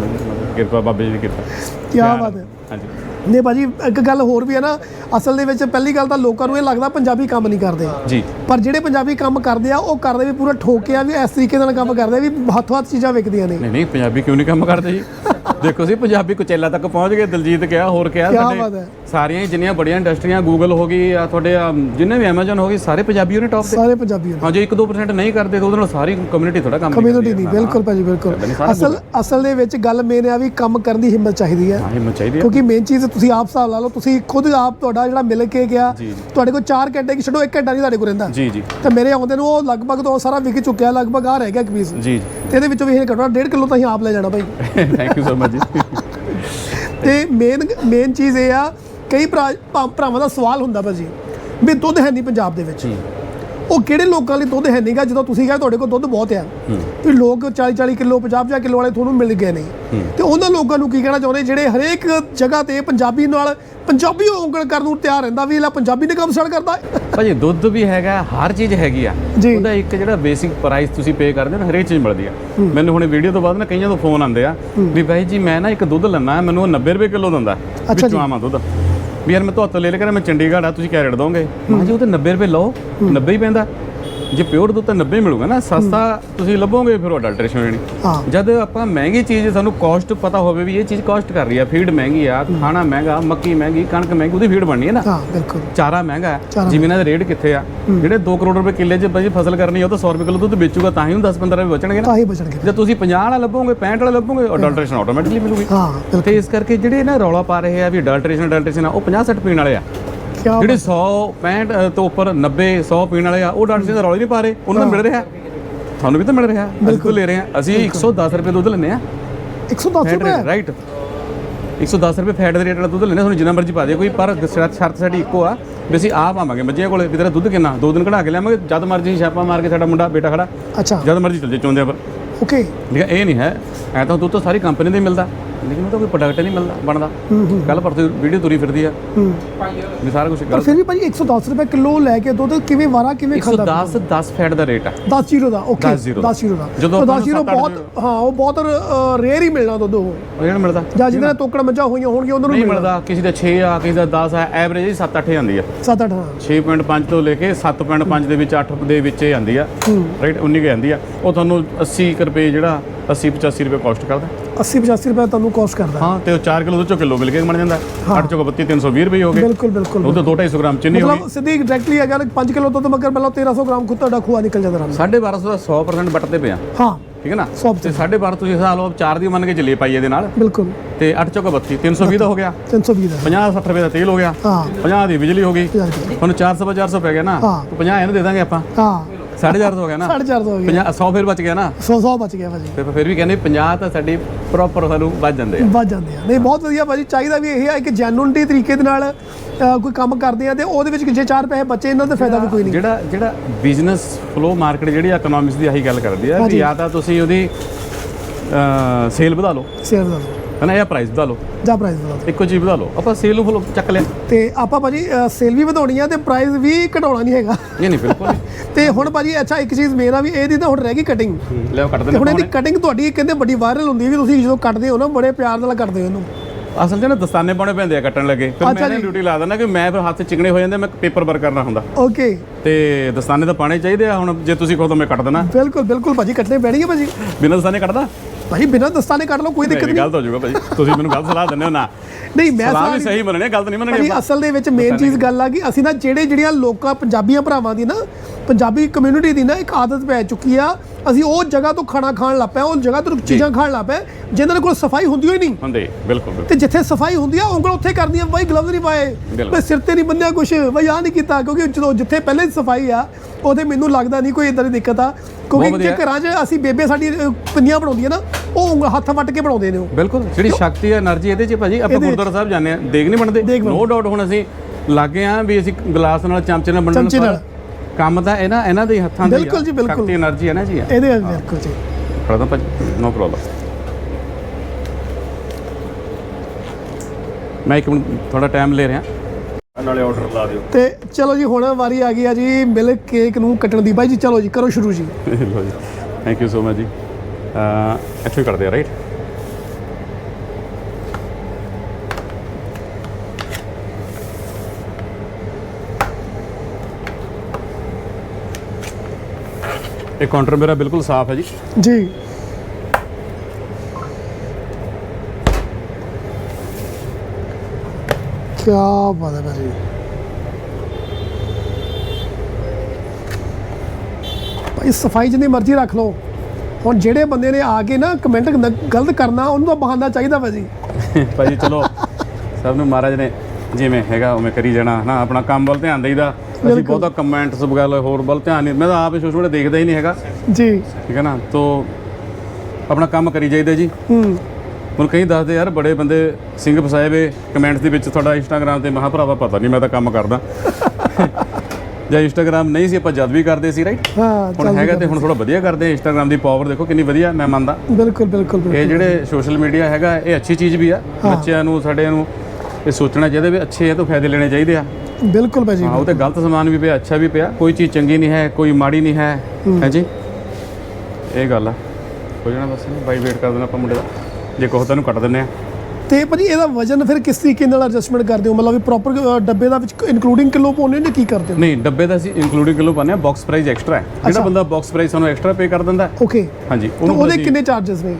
ਕਿਰਪਾ ਬਾਬੇ ਜੀ ਦੀ ਕਿਰਪਾ। ਕੀ ਬਾਤ ਹੈ। ਹਾਂਜੀ। ਨੇ ਭਾਜੀ ਇੱਕ ਗੱਲ ਹੋਰ ਵੀ ਹੈ ਨਾ ਅਸਲ ਦੇ ਵਿੱਚ ਪਹਿਲੀ ਗੱਲ ਤਾਂ ਲੋਕਾਂ ਨੂੰ ਇਹ ਲੱਗਦਾ ਪੰਜਾਬੀ ਕੰਮ ਨਹੀਂ ਕਰਦੇ। ਜੀ। ਪਰ ਜਿਹੜੇ ਪੰਜਾਬੀ ਕੰਮ ਕਰਦੇ ਆ ਉਹ ਕਰਦੇ ਵੀ ਪੂਰਾ ਠੋਕ ਕੇ ਆ ਵੀ ਇਸ ਤਰੀਕੇ ਨਾਲ ਕੰਮ ਕਰਦੇ ਵੀ ਹੱਥੋਂ ਹੱਥ ਚੀਜ਼ਾਂ ਵਿਕਦੀਆਂ ਨੇ। ਨਹੀਂ ਨਹੀਂ ਪੰਜਾਬੀ ਕਿਉਂ ਨਹੀਂ ਕੰਮ ਕਰਦੇ ਜੀ? ਦੇਖੋ ਸੀ ਪੰਜਾਬੀ ਕੁਚੇਲਾ ਤੱਕ ਪਹੁੰਚ ਗਏ ਦਿਲਜੀਤ ਕਿਹਾ ਹੋਰ ਕਿਹਾ ਕਿਆ ਬਾਤ ਹੈ। ਸਾਰੀਆਂ ਹੀ ਜਿੰਨੀਆਂ ਬੜੀਆਂ ਇੰਡਸਟਰੀਆਂ ਗੂਗਲ ਹੋ ਗਈ ਆ ਤੁਹਾਡੇ ਆ, ਜਿੰਨੇ ਵੀ ਐਮਾਜ਼ਨ ਹੋ ਗਈ ਸਾਰੇ ਪੰਜਾਬੀ ਉਹਨੇ ਟੌਪ ਤੇ। ਸਾਰੇ ਪੰਜਾਬੀ ਹਾਂ ਜੇ 1-2% ਨਹੀਂ ਕਰਦੇ ਤਾਂ ਉਹਦੇ ਨਾਲ ਸਾਰੀ ਕਮਿਊਨਿਟੀ ਥੋੜਾ ਕੰਮ ਕਮਿਊਨਿਟੀ ਨਹੀਂ ਬਿਲਕੁਲ ਭਾਜੀ ਬਿਲਕੁਲ। ਅਸਲ ਅਸਲ ਦੇ ਵਿੱਚ ਗੱਲ ਮੇਨ ਆ ਵੀ ਕੰਮ ਕਰਨ ਦੀ ਹਿੰਮਤ ਚਾਹੀਦੀ ਹੈ। ਹਾਂ ਹਿੰਮਤ ਚਾਹੀਦੀ ਹੈ। ਕਿਉਂਕਿ ਮੇਨ ਚੀਜ਼ ਤੁਸੀਂ ਆਪ ਹਿਸਾਬ ਲਾ ਲਓ ਤੁਸੀਂ ਖੁਦ ਆਪ ਤੁਹਾਡਾ ਜਿਹੜਾ ਮਿਲ ਕੇ ਗਿਆ ਜੀ, ਜੀ। ਤੁਹਾਡੇ ਕੋਲ 4 ਘੰਟੇ ਕੀ ਛੱਡੋ 1 ਘੰਟਾ ਨਹੀਂ ਤੁਹਾਡੇ ਕੋਲ ਰਹਿੰਦਾ। ਜੀ ਜੀ। ਤੇ ਮੇਰੇ ਆਉਂਦੇ ਨੂੰ ਉਹ ਲਗਭਗ ਤੋਂ ਸਾਰਾ ਵਿਕ ਚੁੱਕਿਆ ਲਗਭਗ ਆ ਰਹਿ ਗਿਆ ਪੀਸ ਜੀ ਤੇ ਇਹਦੇ ਵਿੱਚੋਂ ਵੀ ਇਹ ਘਟਣਾ 1.5 ਕਿਲੋ ਤਾਂ ਅਸੀਂ ਆਪ ਲੈ ਜਾਣਾ ਭਾਈ। ਥੈਂਕ ਯੂ ਸੋ ਮਚ ਜੀ। ਤੇ ਮੇਨ ਮੇਨ ਚੀਜ਼ ਇਹ ਆ ਕਈ ਭਰਾਵਾਂ ਦਾ ਸਵਾਲ ਹੁੰਦਾ ਭਾਜੀ ਵੀ ਦੁੱਧ ਹੈ ਨਹੀਂ ਪੰਜਾਬ ਦੇ ਵਿੱਚ। ਜੀ। ਉਹ ਕਿਹੜੇ ਲੋਕਾਂ ਲਈ ਦੁੱਧ ਹੈ ਨਹੀਂਗਾ ਜਦੋਂ ਤੁਸੀਂ ਕਹਿੰਦੇ ਤੁਹਾਡੇ ਕੋਲ ਦੁੱਧ ਬਹੁਤ ਆ ਵੀ ਲੋਕ 40 40 ਕਿਲੋ 50 50 ਕਿਲੋ ਵਾਲੇ ਤੁਹਾਨੂੰ ਮਿਲ ਗਏ ਨਹੀਂ ਤੇ ਉਹਨਾਂ ਲੋਕਾਂ ਨੂੰ ਕੀ ਕਹਿਣਾ ਚਾਹੁੰਦੇ? ਜਿਹੜੇ ਹਰੇਕ ਜਗ੍ਹਾ ਤੇ ਪੰਜਾਬੀ ਨਾਲ ਪੰਜਾਬੀ ਉਂਗਲ ਕਰਨ ਨੂੰ ਤਿਆਰ ਰਹਿੰਦਾ ਵੀ ਇਹ ਪੰਜਾਬੀ ਨੇ ਕੰਮ ਸੜ ਕਰਦਾ ਭਾਜੀ ਦੁੱਧ ਵੀ ਹੈਗਾ ਹਰ ਚੀਜ਼ ਹੈਗੀ ਆ। ਉਹਦਾ ਇੱਕ ਜਿਹੜਾ ਬੇਸਿਕ ਪ੍ਰਾਈਸ ਤੁਸੀਂ ਪੇ ਕਰਦੇ ਹੋ ਹਰੇਕ ਚੀਜ਼ ਮਿਲਦੀ ਆ। ਮੈਨੂੰ ਹੁਣੇ ਵੀਡੀਓ ਤੋਂ ਬਾਅਦ ਨਾ ਕਈਆਂ ਤੋਂ ਫੋਨ ਆਉਂਦੇ ਆ ਵੀ ਭਾਈ ਜੀ ਮੈਂ ਨਾ ਇੱਕ ਦੁੱਧ ਲੈਣਾ ਮੈਨੂੰ ਉਹ 90 ਰੁਪਏ ਕਿਲੋ ਦਿੰਦਾ। ਵਿੱਚੋਂ ਆਵਾਂ ਦੁੱਧ। ਵੀ ਯਾਰ ਮੈਂ ਤੁਹਾਡੇ ਤੋਂ ਲੈ ਲਿਆ ਕਰ ਮੈਂ ਚੰਡੀਗੜ੍ਹ ਆ, ਤੁਸੀਂ ਕਿਆ ਰੇਟ ਦੋਗੇ। ਮੈਂ ਕਿਹਾ, ਜੀ ਉਹ ਤੇ 90 ਰੁਪਏ ਲਓ 90 ਹੀ ਪੈਂਦਾ। ਜੇ ਪਿਓਰ ਦੁੱਧ ਤਾਂ 90 ਮਿਲੂਗਾ ਨਾ ਸਸਤਾ ਤੁਸੀਂ ਲੱਭੋਗੇ ਫਿਰ ਉਹ ਅਡਲਟ੍ਰੇਸ਼ਨ ਹੋ। ਜਾਣੀ ਹਾਂ ਜਦ ਆਪਾਂ ਮਹਿੰਗੀ ਚੀਜ਼ ਸਾਨੂੰ ਕਾਸਟ ਪਤਾ ਹੋਵੇ ਵੀ ਇਹ ਚੀਜ਼ ਕਾਸਟ ਕਰ ਰਹੀ ਆ ਫੀਡ ਮਹਿੰਗੀ ਆ ਖਾਣਾ ਮਹਿੰਗਾ ਮੱਕੀ ਮਹਿੰਗੀ ਕਣਕ ਮਹਿੰਗੀ ਉਹਦੀ ਫੀਡ ਬਣਨੀ ਹੈ ਨਾ। ਹਾਂ ਬਿਲਕੁਲ। ਚਾਰਾ ਮਹਿੰਗਾ ਜ਼ਮੀਨਾਂ ਦਾ ਰੇਟ ਕਿੱਥੇ ਆ? ਜਿਹੜੇ 2 ਕਰੋੜ ਰੁਪਏ ਕਿੱਲੇ 'ਚ ਭਾਜੀ ਫਸਲ ਕਰਨੀ ਆ ਉਹ ਤਾਂ 100 ਰੁਪਏ ਕਿਲੋ ਦੁੱਧ ਵੇਚੂਗਾ ਤਾਂ ਹੀ ਉਹਨੂੰ 10 15 ਰੁਪਏ ਬਚਣਗੇ ਨਾ। ਤਾਂ ਹੀ ਬਚਣਗੇ। ਜੇ ਤੁਸੀਂ 50 ਵਾਲਾ ਲੱਭੋਗੇ 65 ਵਾਲਾ ਲੱਭੋਗੇ ਅਡਲਟ੍ਰੇਸ਼ਨ ਆਟੋਮੈਟਿਕਲੀ ਮਿਲੂਗੀ। ਹਾਂ ਤੇ ਇਸ ਕਰਕੇ ਜਿਹੜੇ ਨਾ ਰੌਲਾ ਪਾ ਰਹੇ ਆ ਵੀ ਅਡਲਟ੍ਰੇਸ਼ਨ ਅਡਲਟ੍ਰੇਸ਼ਨ ਆ ਉਹ 50 60 ਪੀਣ ਵਾਲੇ ਆ। ਜਿਹੜੇ 100 65 ਤੋਂ ਉੱਪਰ 90 100 ਪੀਣ ਵਾਲੇ ਆ ਉਹ ਅਡਲਟ੍ਰੇਸ਼ਨ ਦਾ ਰੌਲਾ ਨਹੀਂ ਪਾ ਰਹੇ। ਉਹਨਾਂ ਨੂੰ ਮਿਲ ਰਿਹਾ। ਤੁਹਾਨੂੰ ਵੀ ਤਾਂ ਮਿਲ ਰਿਹਾ। ਅਸੀਂ ਤੋਂ ਲੈ ਰਹੇ ਆ ਅਸੀਂ 110 ਰੁਪਏ ਦੁੱਧ ਲੈਂਦੇ ਆ 110 ਫੈਟ ਰੁਪਏ? ਰਾਈਟ 110 ਰੁਪਏ ਫੈਟ ਦੇ ਰੇਟ ਵਾਲਾ ਦੁੱਧ ਲੈਣਾ ਤੁਹਾਨੂੰ ਜਿੰਨਾ ਮਰਜ਼ੀ ਪਾ ਦੇ ਕੋਈ ਪਰ ਸ਼ਰਤ ਸ਼ਰਤ ਸਾਡੀ ਇੱਕੋ ਆ ਵੀ ਅਸੀਂ ਆਪ ਆਵਾਂਗੇ। ਮੱਝੀਆਂ ਕੋਲੇ ਵੀ ਤੇਰਾ ਦੁੱਧ ਕਿੰਨਾ? ਦੋ ਦਿਨ ਕਢਾ ਕੇ ਲਿਆਵਾਂਗੇ। ਜਦ ਮਰਜ਼ੀ ਛਾਪਾ ਮਾਰ ਕੇ ਸਾਡਾ ਮੁੰਡਾ ਬੇਟਾ ਖੜਾ। ਅੱਛਾ। ਜਦ ਮਰਜ਼ੀ ਚੱਲ ਜੇ ਚੋਂਦੇ ਪਰ। ਓਕੇ ਠੀਕ ਹੈ ਇਹ ਨਹੀਂ ਹੈ। ਐ ਤਾਂ ਦੁੱਧ ਤਾਂ ਸਾਰੀ ਕੰਪਨੀ ਦਾ ਮਿਲਦਾ। ਲੇਕਿਨ ਉਹ ਤਾਂ ਕੋਈ ਪ੍ਰੋਡਕਟ ਨਹੀਂ ਮਿਲਦਾ ਬਣਦਾ। ਕੱਲ ਪਰਸੋਂ ਵੀਡੀਓ ਤੁਰੀ ਫਿਰਦੀ ਆ। ਵੀ ਸਾਰਾ ਕੁਝ ਗਲਤ ਫਿਰ ਵੀ ਭਾਜੀ 110 ਰੁਪਏ ਕਿਲੋ ਲੈ ਕੇ ਦੁੱਧ ਕਿਵੇਂ ਵਾਰਾ ਕਿਵੇਂ ਖਾਂਦਾ 110 10 ਫੈਟ ਦਾ ਰੇਟ ਆ। 10 ਜ਼ੀਰੋ ਦਾ ਓਕੇ 10 ਜ਼ੀਰੋ 10 ਜ਼ੀਰੋ ਦਾ। ਜਦੋਂ ਤਾਂ ਆਪਾਂ 10 ਜ਼ੀਰੋ ਬਹੁਤ ਹਾਂ ਉਹ ਬਹੁਤ ਰੇਅਰ ਹੀ ਮਿਲਣਾ ਦੁੱਧ ਉਹ। ਜਿਹੜਾ ਮਿਲਦਾ। ਜਾਂ ਜਿਹਦੇ ਨਾਲ ਤੋਕੜ ਮੱਝਾਂ ਹੋਈਆਂ ਹੋਣਗੀਆਂ ਉਹਨਾਂ ਨੂੰ ਨਹੀਂ ਮਿਲਦਾ। ਕਿਸੇ ਦਾ 6 ਆ ਕਿਸੇ ਦਾ 10 ਆ ਐਵਰੇਜ ਹੀ 7 8 ਆਉਂਦੀ ਆ। 7 8 ਹਾਂ। 6.5 ਤੋਂ ਲੈ ਕੇ 7.5 ਦੇ ਵਿੱਚ 8 ਦੇ ਵਿੱਚ ਹੀ ਆਉਂਦੀ ਆ। ਰਾਈਟ 19 ਕੇ ਆਉਂਦੀ ਆ। ਉਹ ਤੁਹਾਨੂੰ 80 ਕੁ ਰੁਪਏ ਜਿਹੜਾ 80 85 ਰੁਪਏ ਕਾਸਟ ਕਰਦਾ। 80 85 ਰੁਪਏ ਤੁਹਾਨੂੰ ਕਾਸਟ ਕਰਦਾ। ਹਾਂ ਤੇ ਉਹ 4 ਕਿਲੋ ਚੋਂ ਕਿਲੋ ਮਿਲ ਕੇ ਬਣ ਜਾਂਦਾ। 8 ਚੋਂ 32 320 ਰੁਪਏ ਹੋ ਗਏ। ਬਿਲਕੁਲ ਬਿਲਕੁਲ। ਉਹ ਤਾਂ 2.5 ਗ੍ਰਾਮ ਚੀਨੀ ਹੋ ਮਤਲਬ ਸਿੱਧੀ ਡਾਇਰੈਕਟਲੀ ਅਗਰ 5 ਕਿਲੋ ਦੁੱਧ ਮਗਰ ਮਤਲਬ 1300 ਗ੍ਰਾਮ ਖੁਦ ਤੁਹਾਡਾ ਖੂਆ ਨਿਕਲ ਜਾਂਦਾ ਰਾਮ ਗਈ 1250 ਦਾ 100% ਬੱਟ ਤੇ ਪਿਆ। ਹਾਂ। ਠੀਕ ਹੈ ਨਾ? ਤੇ 1250 ਤੁਸੀਂ ਹਿਸਾਬ ਲਓ 4 ਦੀ ਮੰਨ ਕੇ ਚੱਲੇ ਪਾਈਏ ਦੇ ਨਾਲ। ਬਿਲਕੁਲ। ਤੇ 8 ਚੋਂ 32 320 ਦਾ ਹੋ ਗਿਆ। 320 ਦਾ। 50 60 ਰੁਪਏ ਦਾ ਤੇਲ ਹੋ ਗਿਆ। ਹਾਂ। 50 ਦੀ ਬਿਜਲੀ ਹੋ ਗਈ। 50 ਰੁਪਏ ਤੁਹਾਨੂੰ 400 400 ਪੈ ਗਿਆ ਨਾ। ਹਾਂ। 50 ਇਹਨੂੰ ਦੇ ਦਾਂਗੇ ਆਪਾਂ। ਹਾਂ। 450 ਹੋ ਗਿਆ ਨਾ? 450 ਹੋ ਗਿਆ। 50 100 ਫਿਰ ਬਚ ਗਿਆ ਨਾ? 100 100 ਬਚ ਗਿਆ ਭਾਜੀ। ਤੇ ਫਿਰ ਵੀ ਕਹਿੰਦੇ 50 ਤਾਂ ਸਾਡੀ ਪ੍ਰੋਪਰ ਸਾਨੂੰ ਬਚ ਜਾਂਦੇ ਆ। ਵੱਜ ਜਾਂਦੇ ਆ। ਨਹੀਂ ਬਹੁਤ ਵਧੀਆ ਭਾਜੀ। ਚਾਹੀਦਾ ਵੀ ਇਹ ਹੈ ਕਿ ਜੈਨੂਨਟੀ ਤਰੀਕੇ ਦੇ ਨਾਲ ਕੋਈ ਕੰਮ ਕਰਦੇ ਆ ਤੇ ਉਹਦੇ ਵਿੱਚ ਜੇ ਚਾਰ ਪੈਸੇ ਬਚੇ ਇਹਨਾਂ ਦਾ ਫਾਇਦਾ ਵੀ ਕੋਈ ਨਹੀਂ। ਜਿਹੜਾ ਜਿਹੜਾ ਬਿਜ਼ਨਸ ਫਲੋ ਮਾਰਕੀਟ ਜਿਹੜੀ ਇਕਨੋਮਿਕਸ ਦੀ ਆਹੀ ਗੱਲ ਕਰਦੀ ਆ। ਵੀ ਜਾਂ ਤਾਂ ਤੁਸੀਂ ਉਹਦੀ ਸੇਲ ਵਧਾ ਲਓ। ਸ਼ੇਅਰ ਦਾ ਹਨਾ ਜਾਂ ਪ੍ਰਾਈਸ ਵਧਾ ਲਓ। ਜਾਂ ਪ੍ਰਾਈਸ ਦਾ ਇੱਕੋ ਚੀਜ਼ ਵਧਾ ਲਓ। ਆਪਾਂ ਸੇਲ ਨੂੰ ਫਲੋ ਚੱਕ ਲਿਆ। ਤੇ ਆਪਾਂ ਭਾਜੀ ਸੇਲ ਵੀ ਵਧਾਉਣੀ ਆ ਤੇ ਪ੍ਰਾਈਸ ਵੀ ਘਟਾਉਣਾ ਨਹੀਂ ਹੈਗਾ। ਇਹ ਨਹੀਂ ਬਿਲਕੁਲ ਨਹੀਂ। ਤੇ ਹੁਣ ਭਾਜੀ ਅੱਛਾ ਇੱਕ ਚੀਜ਼ ਆ ਵੀ ਇਹਦੀ ਤਾਂ ਹੁਣ ਰਹਿ ਗਈ ਕਟਿੰਗ ਲਿਆਓ ਕੱਟ ਤੇ ਦਿੰਦੇ ਹੁਣ ਇਹਦੀ ਪਾਉਣੇ। ਕਟਿੰਗ ਤੁਹਾਡੀ ਕਹਿੰਦੇ ਵੱਡੀ ਵਾਇਰਲ ਹੁੰਦੀ ਹੈ ਵੀ ਤੁਸੀਂ ਜਦੋਂ ਕੱਟਦੇ ਹੋ ਨਾ ਬੜੇ ਪਿਆਰ ਨਾਲ ਕੱਟਦੇ ਹੋ ਇਹਨੂੰ। ਅਸਲ 'ਚ ਨਾ ਦਸਤਾਨੇ ਪਾਉਣੇ ਪੈਂਦੇ ਆ ਕੱਟਣ ਲੱਗੇ। ਫਿਰ ਅੱਛਾ ਮੈਂ ਜੀ। ਡਿਊਟੀ ਲਾ ਦਿੰਦਾ ਕਿ ਮੈਂ ਫਿਰ ਹੱਥ ਚਿਕਣੇ ਹੋ ਜਾਂਦੇ ਮੈਂ ਪੇਪਰ ਵਰਕ ਕਰਨਾ ਹੁੰਦਾ। ਓਕੇ ਤੇ ਦਸਤਾਨੇ ਤਾਂ ਪਾਣੇ ਚਾਹੀਦੇ ਆ ਹੁਣ ਜੇ ਤੁਸੀਂ ਕਹੋ ਤਾਂ ਮੈਂ ਕੱਟ ਦੇਣਾ। ਬਿਲਕੁਲ ਬਿਲਕੁਲ ਭਾਜੀ ਕੱਟਣੇ ਪੈਣਗੇ ਭਾਜੀ। ਬਿਨਾਂ ਦਸਤਾਨੇ ਕੱਟਦਾ? ਭਾਜੀ ਬਿਨਾਂ ਦਸਤਾਨੇ ਕੱਟ ਲਓ ਕੋਈ ਦਿੱਕਤ ਨਹੀਂ ਗਲਤ ਹੋ ਜਾਊਗਾ ਭਾਜੀ ਤੁਸੀਂ ਮੈਨੂੰ ਗਲਤ ਸਲਾਹ ਦਿੰਦੇ ਹੋ ਨਾ। ਨਹੀਂ ਮੈਂ ਸਲਾਹ ਵੀ ਸਹੀ ਮੰਨਣੀ ਆ ਗਲਤ ਨਹੀਂ ਮੰਨਣੀ ਆਪਾਂ। ਅਸਲ ਦੇ ਵਿੱਚ ਮੇਨ ਚੀਜ਼ ਗੱਲ ਆ ਕਿ ਅਸੀਂ ਨਾ ਜਿਹੜੇ ਜਿਹੜੀਆਂ ਲੋਕਾਂ ਪੰਜਾਬੀਆਂ ਭਰਾਵਾਂ ਦੀ ਨਾ ਪੰਜਾਬੀ ਕਮਿਊਨਿਟੀ ਦੀ ਨਾ ਇੱਕ ਆਦਤ ਪੈ ਚੁੱਕੀ ਆ। ਅਸੀਂ ਉਹ ਜਗ੍ਹਾ ਤੋਂ ਖਾਣਾ ਖਾਣ ਲੱਗ ਪਏ ਉਹ ਜਗ੍ਹਾ ਤੋਂ ਚੀਜ਼ਾਂ ਖਾਣ ਲੱਗ ਪਏ ਜਿਨ੍ਹਾਂ ਦੇ ਕੋਲ ਸਫ਼ਾਈ ਹੁੰਦੀ ਹੋਈ ਨਹੀਂ। ਹੁੰਦੇ ਬਿਲਕੁਲ ਤੇ ਜਿੱਥੇ ਸਫ਼ਾਈ ਹੁੰਦੀ ਆ ਉਂਗਲ ਉੱਥੇ ਕਰਦੀਆਂ ਬਾਈ ਗਲਵਜ਼ ਨਹੀਂ ਪਾਏ। ਬਈ ਸਿਰ ਤੇ ਨਹੀਂ ਬੰਨਿਆ ਕੁਛ। ਬਈ ਆ ਨਹੀਂ ਕੀਤਾ ਕਿਉਂਕਿ ਜਦੋਂ ਜਿੱਥੇ ਪਹਿਲੇ ਸਫ਼ਾਈ ਆ ਉਹਦੇ ਮੈਨੂੰ ਲੱਗਦਾ ਨਹੀਂ ਕੋਈ ਇਦਾਂ ਦੀ ਦਿੱਕਤ ਆ। ਕਿਉਂਕਿ ਜੇ ਘਰਾਂ 'ਚ ਅਸੀਂ ਬੇਬੇ ਸਾਡੀ ਪਿੰਨੀਆਂ ਬਣਾਉਂਦੀਆਂ ਨਾ ਉਹ ਉਂਗਲ ਹੱਥ ਵੱਟ ਕੇ ਬਣਾਉਂਦੇ ਨੇ ਬਿਲਕੁਲ ਜਿਹੜੀ ਸ਼ਕਤੀ ਹੈ એનર્ਜੀ ਇਹਦੇ 'ਚ ਭਾਜੀ ਆਪਾਂ ਗੁਰਦੁਆਰਾ ਸਾਹਿਬ ਜਾਂਦੇ ਆ ਦੇਖ ਨਹੀਂ ਬਣਦੇ। ਨੋ ਡਾਊਟ ਹੁਣ ਅਸੀਂ ਲੱਗੇ ਆ ਵੀ ਅਸੀਂ ਗਲਾਸ ਨਾਲ ਚਮਚੇ ਨਾਲ ਬਣਨ ਨਾਲ। ਕੰਮ ਤਾਂ ਇਹ ਨਾ ਇਹਨਾਂ ਦੇ ਹੱਥਾਂ ਦੇ ਬਿਲਕੁਲ ਜੀ ਬਿਲਕੁਲ। ਸ਼ਕਤੀ એનર્ਜੀ ਹੈ ਨਾ ਜੀ ਇਹਦੇ ਬਿਲਕੁਲ ਜੀ। ਖੜਾ ਭਾਜੀ ਨੋ ਪ੍ਰੋਬਲਮ ਮੈਂ ਇੱਕ ਮਿੰਟ ਥੋੜਾ ਟਾਈਮ ਲੈ ਰਿਹਾ। ਨਾਲੇ ਆਰਡਰ ਲਾ ਦਿਓ। ਤੇ ਚਲੋ ਜੀ ਹੁਣ ਵਾਰੀ ਆ ਗਈ ਆ ਜੀ ਮਿਲਕ ਕੇਕ ਨੂੰ ਕੱਟਣ ਦੀ। ਬਾਈ ਜੀ ਚਲੋ ਜੀ ਕਰੋ ਸ਼ੁਰੂ ਜੀ। ਲੋ ਜੀ। ਥੈਂਕ ਯੂ ਸੋ ਮਚ ਜੀ। ਇੱਥੇ ਕਰਦੇ ਆ ਰਾਈਟ ਇਹ ਕਾਊਂਟਰ ਮੇਰਾ ਬਿਲਕੁਲ ਸਾਫ਼ ਹੈ ਜੀ। ਜੀ। ਕੀ ਬਾਤ ਹੈ ਭਾਜੀ ਭਾਈ ਸਫ਼ਾਈ ਜਿੰਨੀ ਮਰਜ਼ੀ ਰੱਖ ਲਓ। ਹੁਣ ਜਿਹੜੇ ਬੰਦੇ ਨੇ ਆ ਕੇ ਨਾ ਕਮੈਂਟ ਗਲਤ ਕਰਨਾ ਉਹਨੂੰ ਤਾਂ ਬਹਾਨਾ ਚਾਹੀਦਾ ਭਾਜੀ ਭਾਜੀ ਚਲੋ। ਸਭ ਨੂੰ ਮਹਾਰਾਜ ਨੇ ਜਿਵੇਂ ਹੈਗਾ ਉਵੇਂ ਕਰੀ ਜਾਣਾ। ਹਨਾ ਆਪਣਾ ਕੰਮ ਵੱਲ ਧਿਆਨ ਦੇਈਦਾ। ਅਸੀਂ। ਬਹੁਤਾ ਕਮੈਂਟਸ ਵਗੈਰਾ ਹੋਰ ਵੱਲ ਧਿਆਨ ਨਹੀਂ ਮੈਂ ਤਾਂ ਆਪ ਛੋਟੇ ਛੋਟੇ ਦੇਖਦਾ ਹੀ ਨਹੀਂ ਹੈਗਾ। ਜੀ। ਠੀਕ ਹੈ ਨਾ? ਤੋ ਆਪਣਾ ਕੰਮ ਕਰੀ ਜਾਈਦਾ ਜੀ। ਹੂੰ। ਹੁਣ ਕਈ ਦੱਸਦੇ ਯਾਰ ਬੜੇ ਬੰਦੇ ਸਿੰਘ ਫਸਾਏ ਵੇ ਕਮੈਂਟਸ ਦੇ ਵਿੱਚ ਤੁਹਾਡਾ ਇੰਸਟਾਗ੍ਰam ਤੇ ਮਹਾ ਭਰਾਵਾ ਪਤਾ ਨਹੀਂ ਮੈਂ ਤਾਂ ਕੰਮ ਕਰਦਾ। ਜਾਂ ਇੰਸਟਾਗ੍ਰam ਨਹੀਂ ਸੀ ਆਪਾਂ ਜਦ ਵੀ ਕਰਦੇ ਸੀ ਰਾਈਟ ਹਾਂ ਹੁਣ ਹੈਗਾ ਤੇ ਹੁਣ ਥੋੜਾ ਵਧੀਆ ਕਰਦੇ ਆ ਇੰਸਟਾਗ੍ਰam ਦੀ ਪਾਵਰ ਦੇਖੋ ਕਿੰਨੀ ਵਧੀਆ ਮੈਂ ਮੰਨਦਾ। ਬਿਲਕੁਲ ਬਿਲਕੁਲ ਇਹ ਜਿਹੜੇ ਸੋਸ਼ਲ ਮੀਡੀਆ ਹੈਗਾ ਇਹ ਅੱਛੀ ਚੀਜ਼ ਵੀ ਆ। ਬੱਚਿਆਂ ਨੂੰ ਸਾਡੇ ਨੂੰ ਇਹ ਸੋਚਣਾ ਚਾਹੀਦਾ ਵੀ ਅੱਛੇ ਹੈ ਤਾਂ ਫਾਇਦੇ ਲੈਣੇ ਚਾਹੀਦੇ ਆ। ਬਿਲਕੁਲ ਭਾਜੀ ਹਾਂ ਉਹ ਤੇ ਗਲਤ ਸਮਾਨ ਵੀ ਪਿਆ ਅੱਛਾ ਵੀ ਪਿਆ ਕੋਈ ਚੀਜ਼ ਚੰਗੀ ਨਹੀਂ ਹੈ ਕੋਈ ਮਾੜੀ ਨਹੀਂ ਹੈ। ਹੈ ਜੀ? ਇਹ ਗੱਲ ਆ। ਹੋ ਜਾਣਾ ਬਸ ਬਾਈ ਵੇਟ ਕਰ ਦੇਣਾ ਆਪਾਂ ਮੁੰਡੇ ਦਾ। ਜੇ ਕਹੋ ਤੈਨੂੰ ਕੱਟ ਦਿੰਨੇ ਆ। ਤੇ ਭਾਜੀ ਇਹਦਾ ਵਜਨ ਫਿਰ ਕਿਸ ਤਰੀਕੇ ਨਾਲ ਐਡਜਸਟਮੈਂਟ ਕਰਦੇ ਹੋ? ਮਤਲਬ ਵੀ ਪ੍ਰੋਪਰ ਡੱਬੇ ਦਾ ਵਿੱਚ ਇਨਕਲੂਡਿੰਗ ਕਿਲੋ ਪਾਉਂਦੇ ਜਾਂ ਕੀ ਕਰਦੇ ਹੋ? ਨਹੀਂ ਡੱਬੇ ਦਾ ਅਸੀਂ ਇਨਕਲੂਡਿੰਗ ਕਿਲੋ ਪਾਉਂਦੇ ਆ ਬਾਕਸ ਪ੍ਰਾਈਸ ਐਕਸਟਰਾ ਹੈ। ਜਿਹੜਾ। ਬੰਦਾ ਬਾਕਸ ਪ੍ਰਾਈਸ ਸਾਨੂੰ ਐਕਸਟਰਾ ਪੇ ਕਰ ਦਿੰਦਾ ਓਕੇ ਹਾਂਜੀ ਉਹਦੇ ਕਿੰਨੇ ਚਾਰजेस ਨੇ?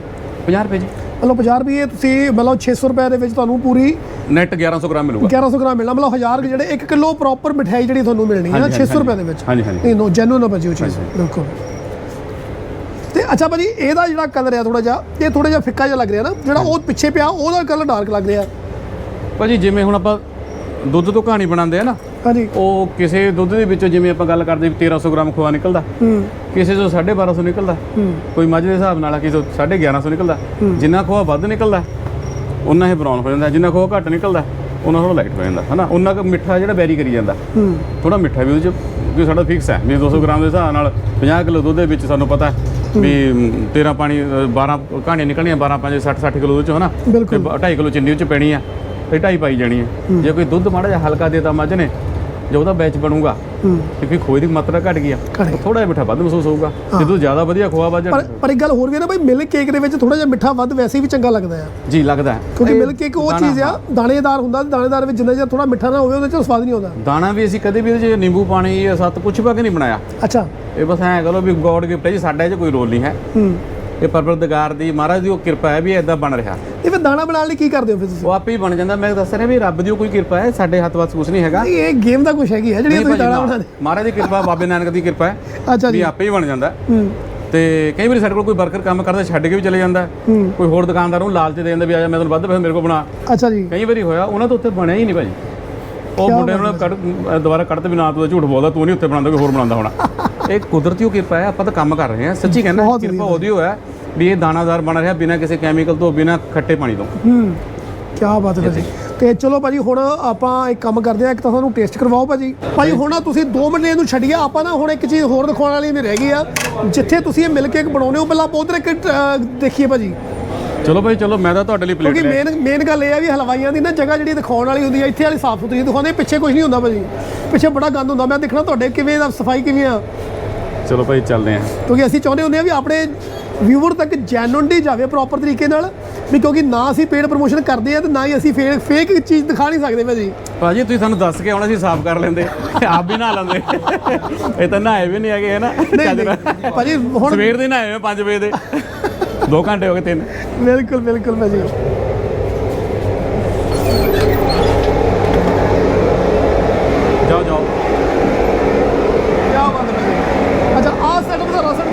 50 ਰੁਪਏ ਜੀ। ਮਤਲਬ 50 ਰੁਪਏ ਤੁਸੀਂ ਮਤਲਬ 600 ਰੁਪਏ ਦੇ ਵਿੱਚ ਤੁਹਾਨੂੰ ਪੂਰੀ ਨੈਟ 1100 ਗ੍ਰਾਮ ਮਿਲੂਗਾ। 1100 ਗ੍ਰਾਮ ਮਿਲਣਾ। ਮਤਲਬ 1000 ਜਿਹੜੇ 1 ਕਿਲੋ ਪ੍ਰੋਪਰ ਮਠਿਆਈ ਜਿਹੜੀ ਤੁਹਾਨੂੰ ਮਿਲਣੀ ਹੈ ਹਾਂਜੀ, 600 ਹਾਂਜੀ, ਰੁਪਏ ਦੇ ਵਿੱਚ। ਹਾਂਜੀ, ਹਾਂਜੀ। ਨਹੀਂ ਨੋ ਜੈਨੂਨ ਆ ਭਾਜੀ ਉਹ ਚੀਜ਼। ਬਿਲਕੁਲ। ਤੇ ਅੱਛਾ ਭਾਜੀ ਇਹਦਾ ਜਿਹੜਾ ਕਲਰ ਆ ਥੋੜਾ ਜਿਹਾ ਇਹ ਥੋੜਾ ਜਿਹਾ ਫਿੱਕਾ ਜਿਹਾ ਲੱਗ ਰਿਹਾ ਨਾ ਜਿਹੜਾ ਉਹ ਪਿੱਛੇ ਪਿਆ ਉਹਦਾ ਕਲਰ ਡਾਰਕ ਲੱਗ ਰਿਹਾ। ਭਾਜੀ ਜਿਵੇਂ ਹੁਣ ਆਪਾਂ ਦੁੱਧ ਤੋਂ ਕਹਾਣੀ ਬਣਾਉਂਦੇ ਆ ਨਾ ਹਾਂਜੀ। ਉਹ ਕਿਸੇ ਦੁੱਧ ਦੇ ਵਿੱਚੋਂ ਜਿਵੇਂ ਆਪਾਂ ਗੱਲ ਕਰਦੇ ਵੀ 1300 ਗ੍ਰਾਮ ਖੋਆ ਨਿਕਲਦਾ ਹੂੰ। ਕਿਸੇ ਤੋਂ 1250 ਨਿਕਲਦਾ ਹੂੰ। ਕੋਈ ਮੱਝ ਦੇ ਹਿਸਾਬ ਨਾਲ ਆ ਕਿਸੇ ਤੋਂ 1150 ਨਿਕਲਦਾ ਜਿੰਨਾ ਖੋਆ ਵੱਧ ਨਿਕਲਦਾ ਉਹਨਾਂ ਹੀ ਬਰਾਊਨ ਹੋ ਜਾਂਦਾ ਜਿੰਨਾ ਖੋਆ ਘੱਟ ਨਿਕਲਦਾ ਉਹਨਾਂ ਥੋੜਾ ਲਾਈਟ ਹੋ ਜਾਂਦਾ ਹਨਾ? ਉਹਨਾਂ ਕੁ ਮਿੱਠਾ ਜਿਹੜਾ ਵੈਰੀ ਕਰੀ ਜਾਂਦਾ। ਹੂੰ। ਥੋੜਾ ਮਿੱਠਾ ਵੀ ਉਹਦੇ ਚ ਕਿਉਂਕਿ ਸਾਡਾ ਫਿਕਸ ਹੈ ਵੀ 200 ਗ੍ਰਾਮ ਦੇ ਹਿਸਾਬ ਨਾਲ 50 ਕਿਲੋ ਦੁੱਧ ਦੇ ਵਿੱਚ ਸਾਨੂੰ ਪਤਾ ਹੈ। ਵੀ ਮ, ਤੇਰਾ ਪਾਣੀ ਅ, 12 ਕਹਾਣੀਆਂ ਨਿਕਲਣੀਆਂ 12 5 60 60 ਕਿਲੋ ਉਹਦੇ ਚੋਂ ਹਨਾ? ਬਿਲਕੁਲ। 2.5 ਕਿਲੋ ਚਿੰਨੀ ਉਹ ਚ ਪੈਣੀ ਆ ਤੇ 2.5 ਪਾਈ ਜਾਣੀ ਹੈ। ਜੇ ਕੋਈ ਦੁੱਧ ਮਾੜਾ ਜਿਹਾ ਹਲਕਾ ਦੇਤਾ ਮੱਝ ਨੇ ਜੇ ਉਹਦਾ ਬੈਚ ਬਣੂਗਾ ਕਿਉਂਕਿ ਖੋਏ ਦੀ ਮਾਤਰਾ ਘਟ ਗਈ ਆ। ਥੋੜਾ ਜਿਹਾ ਮਿੱਠਾ ਵੱਧ ਮਹਿਸੂਸ ਹੋਊਗਾ। ਜੇ ਦੁੱਧ ਜ਼ਿਆਦਾ ਵਧੀਆ ਖੋਆ ਵੱਧ ਪਰ ਪਰ ਇੱਕ ਗੱਲ ਹੋਰ ਵੀ ਹੈ ਨਾ ਭਾਈ ਮਿਲਕ ਕੇਕ ਦੇ ਵਿੱਚ ਥੋੜਾ ਜਿਹਾ ਮਿੱਠਾ ਵੱਧ ਵੈਸੇ ਵੀ ਚੰਗਾ ਲੱਗਦਾ ਆ। ਜੀ ਲੱਗਦਾ। ਕਿਉਂਕਿ ਮਿਲਕ ਕੇਕ ਉਹ ਚੀਜ਼ ਆ ਦਾਣੇਦਾਰ ਹੁੰਦਾ ਤੇ ਦਾਣੇਦਾਰ ਵਿੱਚ ਜਿੰਨਾ ਜਿਹਾ ਥੋੜਾ ਮਿੱਠਾ ਨਾ ਹੋਵੇ ਉਹਦੇ ਚ ਸਵਾਦ ਨਹੀਂ ਆਉਂਦਾ। ਦਾਣਾ ਵੀ ਅਸੀਂ ਕਦੇ ਵੀ ਉਹਦੇ 'ਚ ਨਿੰਬੂ ਪਾਣੀ ਜਾਂ ਸੱਤ ਕੁਛ ਪਾ ਕੇ ਨਹੀਂ ਬਣਾਇਆ। ਅੱਛਾ। ਇਹ ਬਸ ਐਂ ਕਰੋ ਵੀ ਗੋਡ ਗਿਫਟ ਹੈ ਜੀ ਸਾਡਾ ਇਹ 'ਚ ਕੋਈ ਰੋਲ ਨਹੀਂ ਹੈ। ਹੂੰ। ਇਹ ਪਰਵਰਦਗਾਰ ਦੀ ਮਹਾਰਾਜ ਦੀ ਉਹ ਕਿਰਪਾ ਹੈ ਵੀ ਇਦਾਂ ਬਣ ਰਿਹਾ। ਇਹ ਫਿਰ ਦਾਣਾ ਬਣਾਉਣ ਲਈ ਕੀ ਕਰਦੇ ਹੋ ਫਿਰ ਤੁਸੀਂ? ਉਹ ਆਪੇ ਹੀ ਬਣ ਜਾਂਦਾ। ਮੈਂ ਦੱਸ ਰਿਹਾ ਵੀ ਰੱਬ ਦੀ ਉਹ ਕੋਈ ਕਿਰਪਾ ਹੈ ਸਾਡੇ ਹੱਥ ਵੱਸ ਕੁਝ ਨਹੀਂ ਹੈਗਾ। ਨਹੀਂ, ਇਹ ਗੇਮ ਦਾ ਕੁਝ ਹੈਗੀ ਹੈ ਜਿਹੜੀ ਨਹੀਂ ਤੁਸੀਂ ਭਾਜੀ, ਦਾਣਾ। ਬਣਾਉਂਦੇ ਮਹਾਰਾਜ ਦੀ ਕਿਰਪਾ ਬਾਬੇ ਨਾਨਕ ਦੀ ਕਿਰਪਾ ਹੈ ਅੱਛਾ ਵੀ ਜੀ ਆਪੇ ਹੀ ਬਣ ਜਾਂਦਾ। ਹੂੰ। ਤੇ ਕਈ ਵਾਰੀ ਸਾਡੇ ਕੋਲ ਕੋਈ ਵਰਕਰ ਕੰਮ ਕਰਦਾ ਛੱਡ ਕੇ ਵੀ ਚਲੇ ਜਾਂਦਾ। ਹੂੰ। ਕੋਈ ਹੋਰ ਦੁਕਾਨਦਾਰ ਨੂੰ ਲਾਲਚ ਦੇ ਦਿੰਦਾ ਵੀ ਆ ਜਾ ਮੈਂ ਤੁਹਾਨੂੰ ਵੱਧ ਪੈਸੇ ਮੇਰੇ ਕੋਲ ਬਣਾ। ਅੱਛਾ ਜੀ। ਕਈ ਵਾਰੀ ਹੋਇਆ ਉਹਨਾਂ ਤੋਂ ਉੱਤੇ ਬਣਿਆ ਹੀ ਨਹੀਂ ਭਾਜੀ। ਉਹ ਮੁੰਡੇ ਨੂੰ ਕੱਢ ਅਹ ਦੁਬਾਰਾ ਕੱਢ ਤੇ ਵੀ ਨਾ ਤੂੰ ਤਾਂ ਝੂਠ ਬੋਲਦਾ ਤੂੰ ਨਹੀਂ ਉੱਤੇ ਬਣਾਉਂਦਾ ਕੋਈ ਹੋਰ ਬਣਾਉਂਦਾ ਹੋਣਾ। ਇਹ ਕੁਦਰਤੀ ਉਹ ਕਿਰਪਾ ਹੈ ਆਪਾਂ ਤਾਂ ਕੰਮ ਕਰ ਰਹੇ ਹਾਂ। ਸੱਚੀ ਕਹਿੰਦਾ ਕਿਰਪਾ। ਉਹਦੀ ਹੋਇਆ ਵੀ ਇਹ ਦਾਣਾਦਾਰ ਬਣ ਰਿਹਾ ਬਿਨਾਂ ਕਿਸੇ ਕੈਮੀਕਲ ਤੋਂ ਬਿਨਾਂ ਖੱਟੇ ਪਾਣੀ ਤੋਂ। ਹੂੰ ਕੀ ਬਾਤ ਹੈ ਭਾਜੀ। ਤੇ ਚਲੋ ਭਾਜੀ ਹੁਣ ਆਪਾਂ ਇੱਕ ਕੰਮ ਕਰਦੇ ਆ ਇੱਕ ਤਾਂ ਤੁਹਾਨੂੰ ਟੇਸਟ ਕਰਵਾਓ ਭਾਜੀ। ਭਾਜੀ ਹੁਣ ਤੁਸੀਂ 2 ਮਿੰਟ ਇਹਨੂੰ ਛੱਡੀਏ ਆਪਾਂ ਨਾ ਹੁਣ ਇੱਕ ਚੀਜ਼ ਹੋਰ ਦਿਖਾਉਣ ਵਾਲੀ ਵੀ ਰਹਿ ਗਈ ਆ। ਜਿੱਥੇ ਤੁਸੀਂ ਇਹ ਮਿਲ ਕੇਕ ਬਣਾਉਨੇ ਹੋ ਪਹਿਲਾਂ ਉਧਰ ਇੱਕ ਦੇਖੀਏ ਭਾਜੀ। ਚਲੋ ਭਾਈ ਚਲੋ ਮੈਂ ਤਾਂ ਤੁਹਾਡੇ ਲਈ ਪਲੇਟ ਕਿਉਂਕਿ ਮੇਨ ਮੇਨ ਗੱਲ ਇਹ ਆ ਵੀ ਹਲਵਾਈਆਂ ਦੀ ਨਾ ਜਗ੍ਹਾ ਜਿਹੜੀ ਦਿਖਾਉਣ ਵਾਲੀ ਹੁੰਦੀ ਆ ਇੱਥੇ ਵਾਲੀ ਸਾਫ਼ ਸੁਥਰੀ ਦਿਖਾਉਂਦੇ ਪਿੱਛੇ ਕੁਝ ਨਹੀਂ ਹੁੰਦਾ ਭਾਜੀ। ਪਿੱਛੇ ਬੜਾ ਗੰਦ ਹੁੰਦਾ ਮੈਂ ਦੇਖਣਾ ਤੁਹਾਡੇ ਕਿਵੇਂ ਦਾ ਸਫ਼ਾਈ ਕਿਵੇਂ ਆ। ਚਲੋ ਭਾਈ ਚੱਲਦੇ ਆਂ ਕਿਉਂਕਿ ਅਸੀਂ ਚਾਹੁੰਦੇ ਹੁੰਦੇ ਆ ਵੀ ਆਪਣੇ ਵਿਊਵਰ ਤੱਕ ਜੈਨੂਨਟੀ ਜਾਵੇ ਪ੍ਰੋਪਰ ਤਰੀਕੇ ਨਾਲ ਵੀ ਕਿਉਂਕਿ ਨਾ ਅਸੀਂ ਪੇਡ ਪ੍ਰੋਮੋਸ਼ਨ ਕਰਦੇ ਆ ਤੇ ਨਾ ਹੀ ਅਸੀਂ ਫੇਕ ਫੇਕ ਚੀਜ਼ ਦਿਖਾ ਨਹੀਂ ਸਕਦੇ ਭਾਜੀ। ਭਾਜੀ ਤੁਸੀਂ ਸਾਨੂੰ ਦੱਸ ਕੇ ਆਉਣਾ ਸੀ ਸਾਫ਼ ਕਰ ਲੈਂਦੇ। ਆਪ ਵੀ ਨਹਾ ਲੈਂਦੇ। ਇਹ ਤਾਂ ਨਹਾਏ ਵੀ ਨਹੀਂ ਹੈਗੇ ਹੈ ਨਾ? ਭਾਜੀ ਹੁਣ ਸਵੇਰ ਦੇ ਨਹਾਏ ਹੋਏ 5 ਵਜੇ ਦੇ। 2 ਘੰਟੇ ਹੋ ਗਏ ਤਿੰਨ। ਬਿਲਕੁਲ ਬਿਲਕੁਲ ਭਾਜੀ ਜਾਓ ਜਾਓ ਕੀ ਬਾਤ ਹੈ ਭਾਜੀ ਅੱਛਾ ਆ ਸੈਟਅਪ ਦਾ ਰਸਮ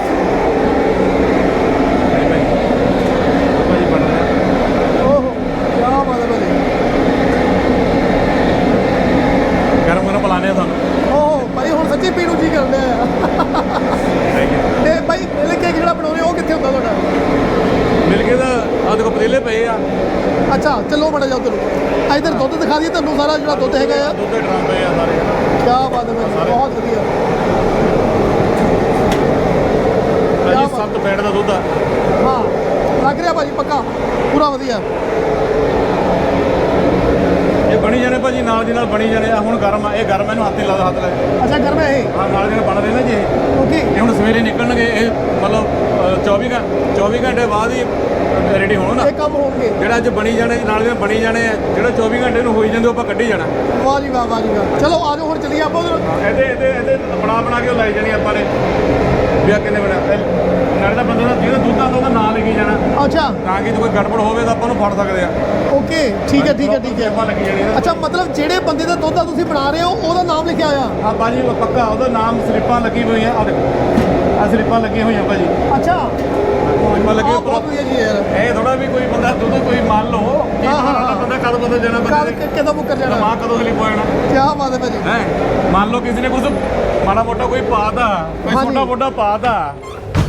ਭਾਜੀ ਬਣ ਰਿਹਾ ਓਹੋ ਕੀ ਬਾਤ ਹੈ ਭਾਜੀ ਗਰਮ ਗਰਮ ਬੁਲਾਣੇ ਆ ਤੁਹਾਨੂੰ ਓਹੋ ਭਾਈ ਹੁਣ ਸੱਚੀ ਪੀਣ ਨੂੰ ਜੀ ਕਰਦੇ ਆ ਤੇ ਭਾਈ ਮਿਲ ਕੇ ਜਿਹੜਾ ਬਣਾਉਣੇ ਉਹ ਕਿੱਥੇ ਹੁੰਦਾ ਤੁਹਾਡਾ ਮਿਲ ਕੇ ਤਾਂ ਆ ਦੇਖੋ ਪਤੀਲੇ ਪਏ ਆ ਅੱਛਾ ਚਲੋ ਬੜਾ ਜਾਓ ਤੈਨੂੰ ਇਧਰ ਦੁੱਧ ਦਿਖਾ ਦਈਏ ਤੁਹਾਨੂੰ ਸਾਰਾ ਹੈਗਾ ਆ। ਦੁੱਧ ਦੇ ਡਰਮ ਆ ਸਾਰੇ। ਕੀ ਬਾਤ ਹੈ ਭਾਜੀ ਬਹੁਤ ਵਧੀਆ। ਭਾਜੀ ਬਾਤ। ਸੱਤ ਬੈਡ ਦਾ ਦੁੱਧ ਆ। ਹਾਂ ਲੱਗ ਰਿਹਾ ਭਾਜੀ ਪੱਕਾ। ਪੂਰਾ ਵਧੀਆ ਇਹ ਬਣੀ ਜਾਣੇ ਭਾਜੀ ਨਾਲ ਦੀ ਨਾਲ ਬਣੀ ਜਾਣੇ ਆ ਹੁਣ ਗਰਮ ਆ ਇਹ ਗਰਮ ਇਹਨੂੰ ਹੱਥ ਲਾਦਾ ਹੱਥ ਲੈ ਅੱਛਾ ਗਰਮ ਹੈ ਇਹ? ਹਾਂ ਨਾਲ ਦੀ ਨਾਲ ਬਣ ਰਹੇ ਨੇ ਜੀ ਓਕੇ। ਇਹ ਹੁਣ ਸਵੇਰੇ ਨਿਕਲਣਗੇ ਇਹ ਮਤਲਬ ਅ, 24 ਘੰ 24 ਘੰਟੇ ਬਾਅਦ ਹੀ ਰੈਡੀ ਹੋਣ ਨਾ? ਇਹ ਕੰਮ ਹੋਣਗੇ। ਜਿਹੜਾ ਅੱਜ ਬਣੀ ਜਾਣੇ ਨਾਲ ਦੀ ਬਣੀ ਜਾਣੇ ਆ ਜਿਹੜਾ 24 ਘੰਟੇ ਨੂੰ ਹੋਈ ਜਾਂਦੇ ਆਪਾਂ ਕੱਢੀ ਜਾਣਾ। ਵਾਹ ਜੀ ਵਾਹ ਵਾਹ ਜੀ ਵਾਹ। ਚਲੋ ਆ ਜਾਓ ਹੁਣ ਚੱਲੀਏ ਆਪਾਂ ਉਧਰ। ਇਹਦੇ ਇਹਦੇ ਇਹਦੇ ਬਣਾ ਬਣਾ ਕੇ ਲਾਈ ਜਾਣੀ ਆਪਾਂ ਨੇ। ਵੀ ਆ ਕਿੰਨੇ ਬਣਾ ਨਾਲੇ ਦਾ ਬੰਦਾ ਦਾ ਜਿਹਦਾ ਦੁੱਧ ਆਉਂਦਾ ਉਹਦਾ ਨਾਂ ਲਿਖੀ ਜਾਣਾ। ਅੱਛਾ। ਤਾਂ ਕਿ ਜੇ ਕੋਈ ਗੜਬੜ ਹੋਵੇ ਤਾਂ ਆਪਾਂ ਨੂੰ ਫੜ ਸਕਦੇ ਆ। ਓਕੇ ਠੀਕ ਹੈ ਠੀਕ ਹੈ ਠੀਕ ਆਪਾਂ ਹੈ ਲੱਗੀ ਜਾਣੀ ਆ। ਅੱਛਾ ਮਤਲਬ ਜਿਹੜੇ ਬੰਦੇ ਦਾ ਦੁੱਧ ਆ ਤੁਸੀਂ ਬਣਾ ਰਹੇ ਹੋ ਉਹਦਾ ਨਾਮ ਲਿਖਿਆ ਹੋਇਆ? ਹਾਂ ਭਾਜੀ ਉਹ ਪੱਕਾ ਉਹਦਾ ਨਾਮ ਸਲਿੱਪਾਂ ਲੱਗੀ ਹੋਈਆਂ ਆ ਦੇਖੋ। ਆ ਸਲਿੱਪਾਂ ਲੱਗੀਆਂ ਹੋਈਆਂ ਭਾਜੀ। ਅੱਛਾ। ਸਲਿੱਪਾਂ ਲੱਗੀਆਂ ਆਹ ਬਹੁਤ ਵਧੀਆ ਜੀ ਯਾਰ। ਇਹ ਥੋੜਾ ਵੀ ਕੋਈ ਬੰਦਾ ਦੁੱਧ ਕੋਈ ਮੰਨ ਲਓ ਕਿ ਹਾਂ, ਹਾਂ, ਹਾਂ। ਬੰਦਾ ਕਦ ਬਦਲ ਜਾਣਾ ਬੰਦੇ ਨੇ ਕਿਦੋਂ ਮੁੱਕਰ ਜਾਣਾ? ਦਿਮਾਗ ਕਦੋਂ ਸਲਿੱਪ ਹੋ ਜਾਣਾ ਕੀ ਬਾਤ ਹੈ ਭਾਜੀ। ਹੈ? ਮੰਨ ਲਓ ਕਿਸੇ ਨੇ ਕੁਝ ਮਾੜਾ ਮੋਟਾ ਕੋਈ ਪਾਤਾ ਕੋਈ ਹਾਂਜੀ। ਛੋਟਾ ਮੋਟਾ ਪਾਤਾ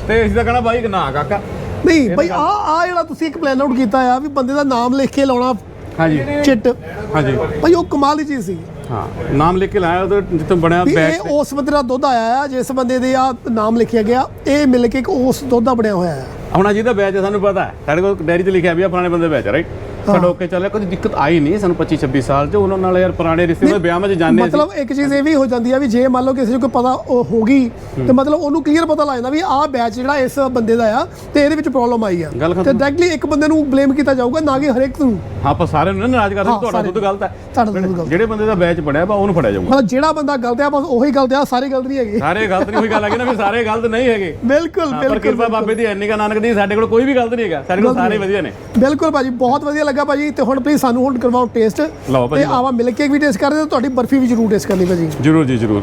ਤੇ। ਅਸੀਂ ਤਾਂ ਕਹਣਾ ਬਾਈ ਨਾ ਕਾਕਾ। ਨਹੀਂ ਭਾਈ ਆ ਆ ਜਿਹੜਾ ਤੁਸੀਂ ਇੱਕ ਪਲਾਨ ਆਊਟ ਕੀਤਾ ਆ ਵੀ ਬੰਦੇ ਦਾ ਨਾਮ ਲਿਖ ਕੇ ਲਾਉਣਾ ਹਾਂਜੀ। ਚਿੱਟ। ਹਾਂਜੀ। ਭਾਈ ਉਹ ਕਮਾਲ ਦੀ ਚੀਜ਼ ਸੀ। ਹਾਂ ਨਾਮ ਲਿਖ ਕੇ ਲਾਇਆ ਉਹਦੇ ਜਿੱਥੇ ਬਣਿਆ ਵੀ ਬੈਗ ਇਹ ਉਸ ਬੰਦੇ ਦਾ ਦੁੱਧ ਆਇਆ ਆ ਜਿਸ ਬੰਦੇ ਦੇ ਆ ਨਾਮ ਲਿਖਿਆ ਗਿਆ ਇਹ ਮਿਲ ਕੇ ਇੱਕ ਉਸ ਦੁੱਧ ਦਾ ਬਣਿਆ ਹੋਇਆ ਹੈ ਹੁਣ ਜਿਹਦਾ ਬੈਚ ਸਾਨੂੰ ਪਤਾ ਹੈ। ਸਾਡੇ ਕੋਲ ਡੈਰੀ 'ਚ ਲਿਖਿਆ ਵੀ ਆ ਪੁਰਾਣੇ ਬੰਦੇ ਬੈਚ ਰਾਈਟ ਸਾਡਾ ਓਕੇ ਚੱਲਿਆ ਕੋਈ ਦਿੱਕਤ ਆਈ ਨਹੀਂ ਸਾਨੂੰ 25 26 ਸਾਲ 'ਚ। ਉਹਨਾਂ ਨਾਲ ਯਾਰ ਪੁਰਾਣੇ ਰਿਸ਼ਤੇ ਵਿਆਹ 'ਚ ਜਾਂਦੇ ਸੀ। ਮਤਲਬ ਇੱਕ ਚੀਜ਼ ਇਹ ਵੀ ਹੋ ਜਾਂਦੀ ਆ ਵੀ ਜੇ ਮੰਨ ਲਓ ਕਿਸੇ ਨੂੰ ਕੋਈ ਪਤਾ ਉਹ ਹੋ ਗਈ ਤੇ ਮਤਲਬ ਉਹਨੂੰ ਕਲੀਅਰ ਪਤਾ ਲੱਗ ਜਾਂਦਾ ਵੀ ਆਹ ਬੈਚ ਜਿਹੜਾ ਇਸ ਬੰਦੇ ਦਾ ਆ ਤੇ ਇਹਦੇ ਵਿੱਚ ਪ੍ਰੋਬਲਮ ਆਈ ਆ। ਤੇ ਡਾਇਰੈਕਟਲੀ ਇੱਕ ਬੰਦੇ ਨੂੰ ਬਲੇਮ ਕੀਤਾ ਜਾਊਗਾ ਨਾ ਕਿ ਹਰੇਕ ਨੂੰ। ਹਾਂ ਆਪਾਂ ਸਾਰਿਆਂ ਨੂੰ ਨਾਰਾਜ਼ ਕਰਦੇ ਤੁਹਾਡਾ। ਦੁੱਧ ਗਲਤ ਹੈ ਤੁਹਾਡਾ ਦੁੱਧ ਗਲਤ। ਜਿਹੜੇ ਬੰਦੇ ਦਾ ਬੈਚ ਬਣਿਆ ਬਾ ਉਹਨੂੰ ਫੜਿਆ ਜਾਊਗਾ। ਮਤਲਬ ਜਿਹੜਾ ਬੰਦਾ ਗਲਤ ਆ ਬਸ ਉਹੀ ਗਲਤ ਆ ਸਾਰੇ ਗਲਤ ਨਹੀਂ ਹੈਗੇ। ਸਾਰੇ ਗਲਤ ਨਹੀਂ ਹੋਈ ਗੱਲ ਹੈਗੀ ਨਾ ਵੀ ਸਾਰੇ ਗਲਤ ਨਹੀਂ ਹੈਗੇ। ਬਿਲਕੁਲ ਬਿਲਕੁਲ ਕਿਰਪਾ ਬਾਬੇ ਦੀ ਐਨੀ ਕਾ ਨਾਨਕ ਦੀ ਸਾਡੇ ਕੋਲ ਕੋਈ ਵੀ ਗਲਤ ਨਹੀਂ ਹੈਗਾ। ਸਾਡੇ ਕੋਲ ਸਾਰੇ ਵਧੀਆ ਨੇ। ਬਿਲਕੁਲ ਭਾਜੀ ਬਹੁਤ ਵਧੀਆ ਲੱਗਾ ਭਾਜੀ ਤੇ ਹੁਣ ਪਲੀਜ਼ ਸਾਨੂੰ ਹੁਣ ਕਰਵਾਓ ਟੇਸਟ ਲਓ ਭਾਜੀ, ਤੇ ਲਓ। ਆਵਾ ਮਿਲ ਕੇ ਵੀ ਟੇਸਟ ਕਰਦੇ ਤੇ ਤੁਹਾਡੀ ਬਰਫੀ ਵੀ ਜ਼ਰੂਰ ਟੇਸਟ ਕਰਨੀ ਭਾਜੀ। ਜਰੂਰ ਜੀ ਜਰੂਰ।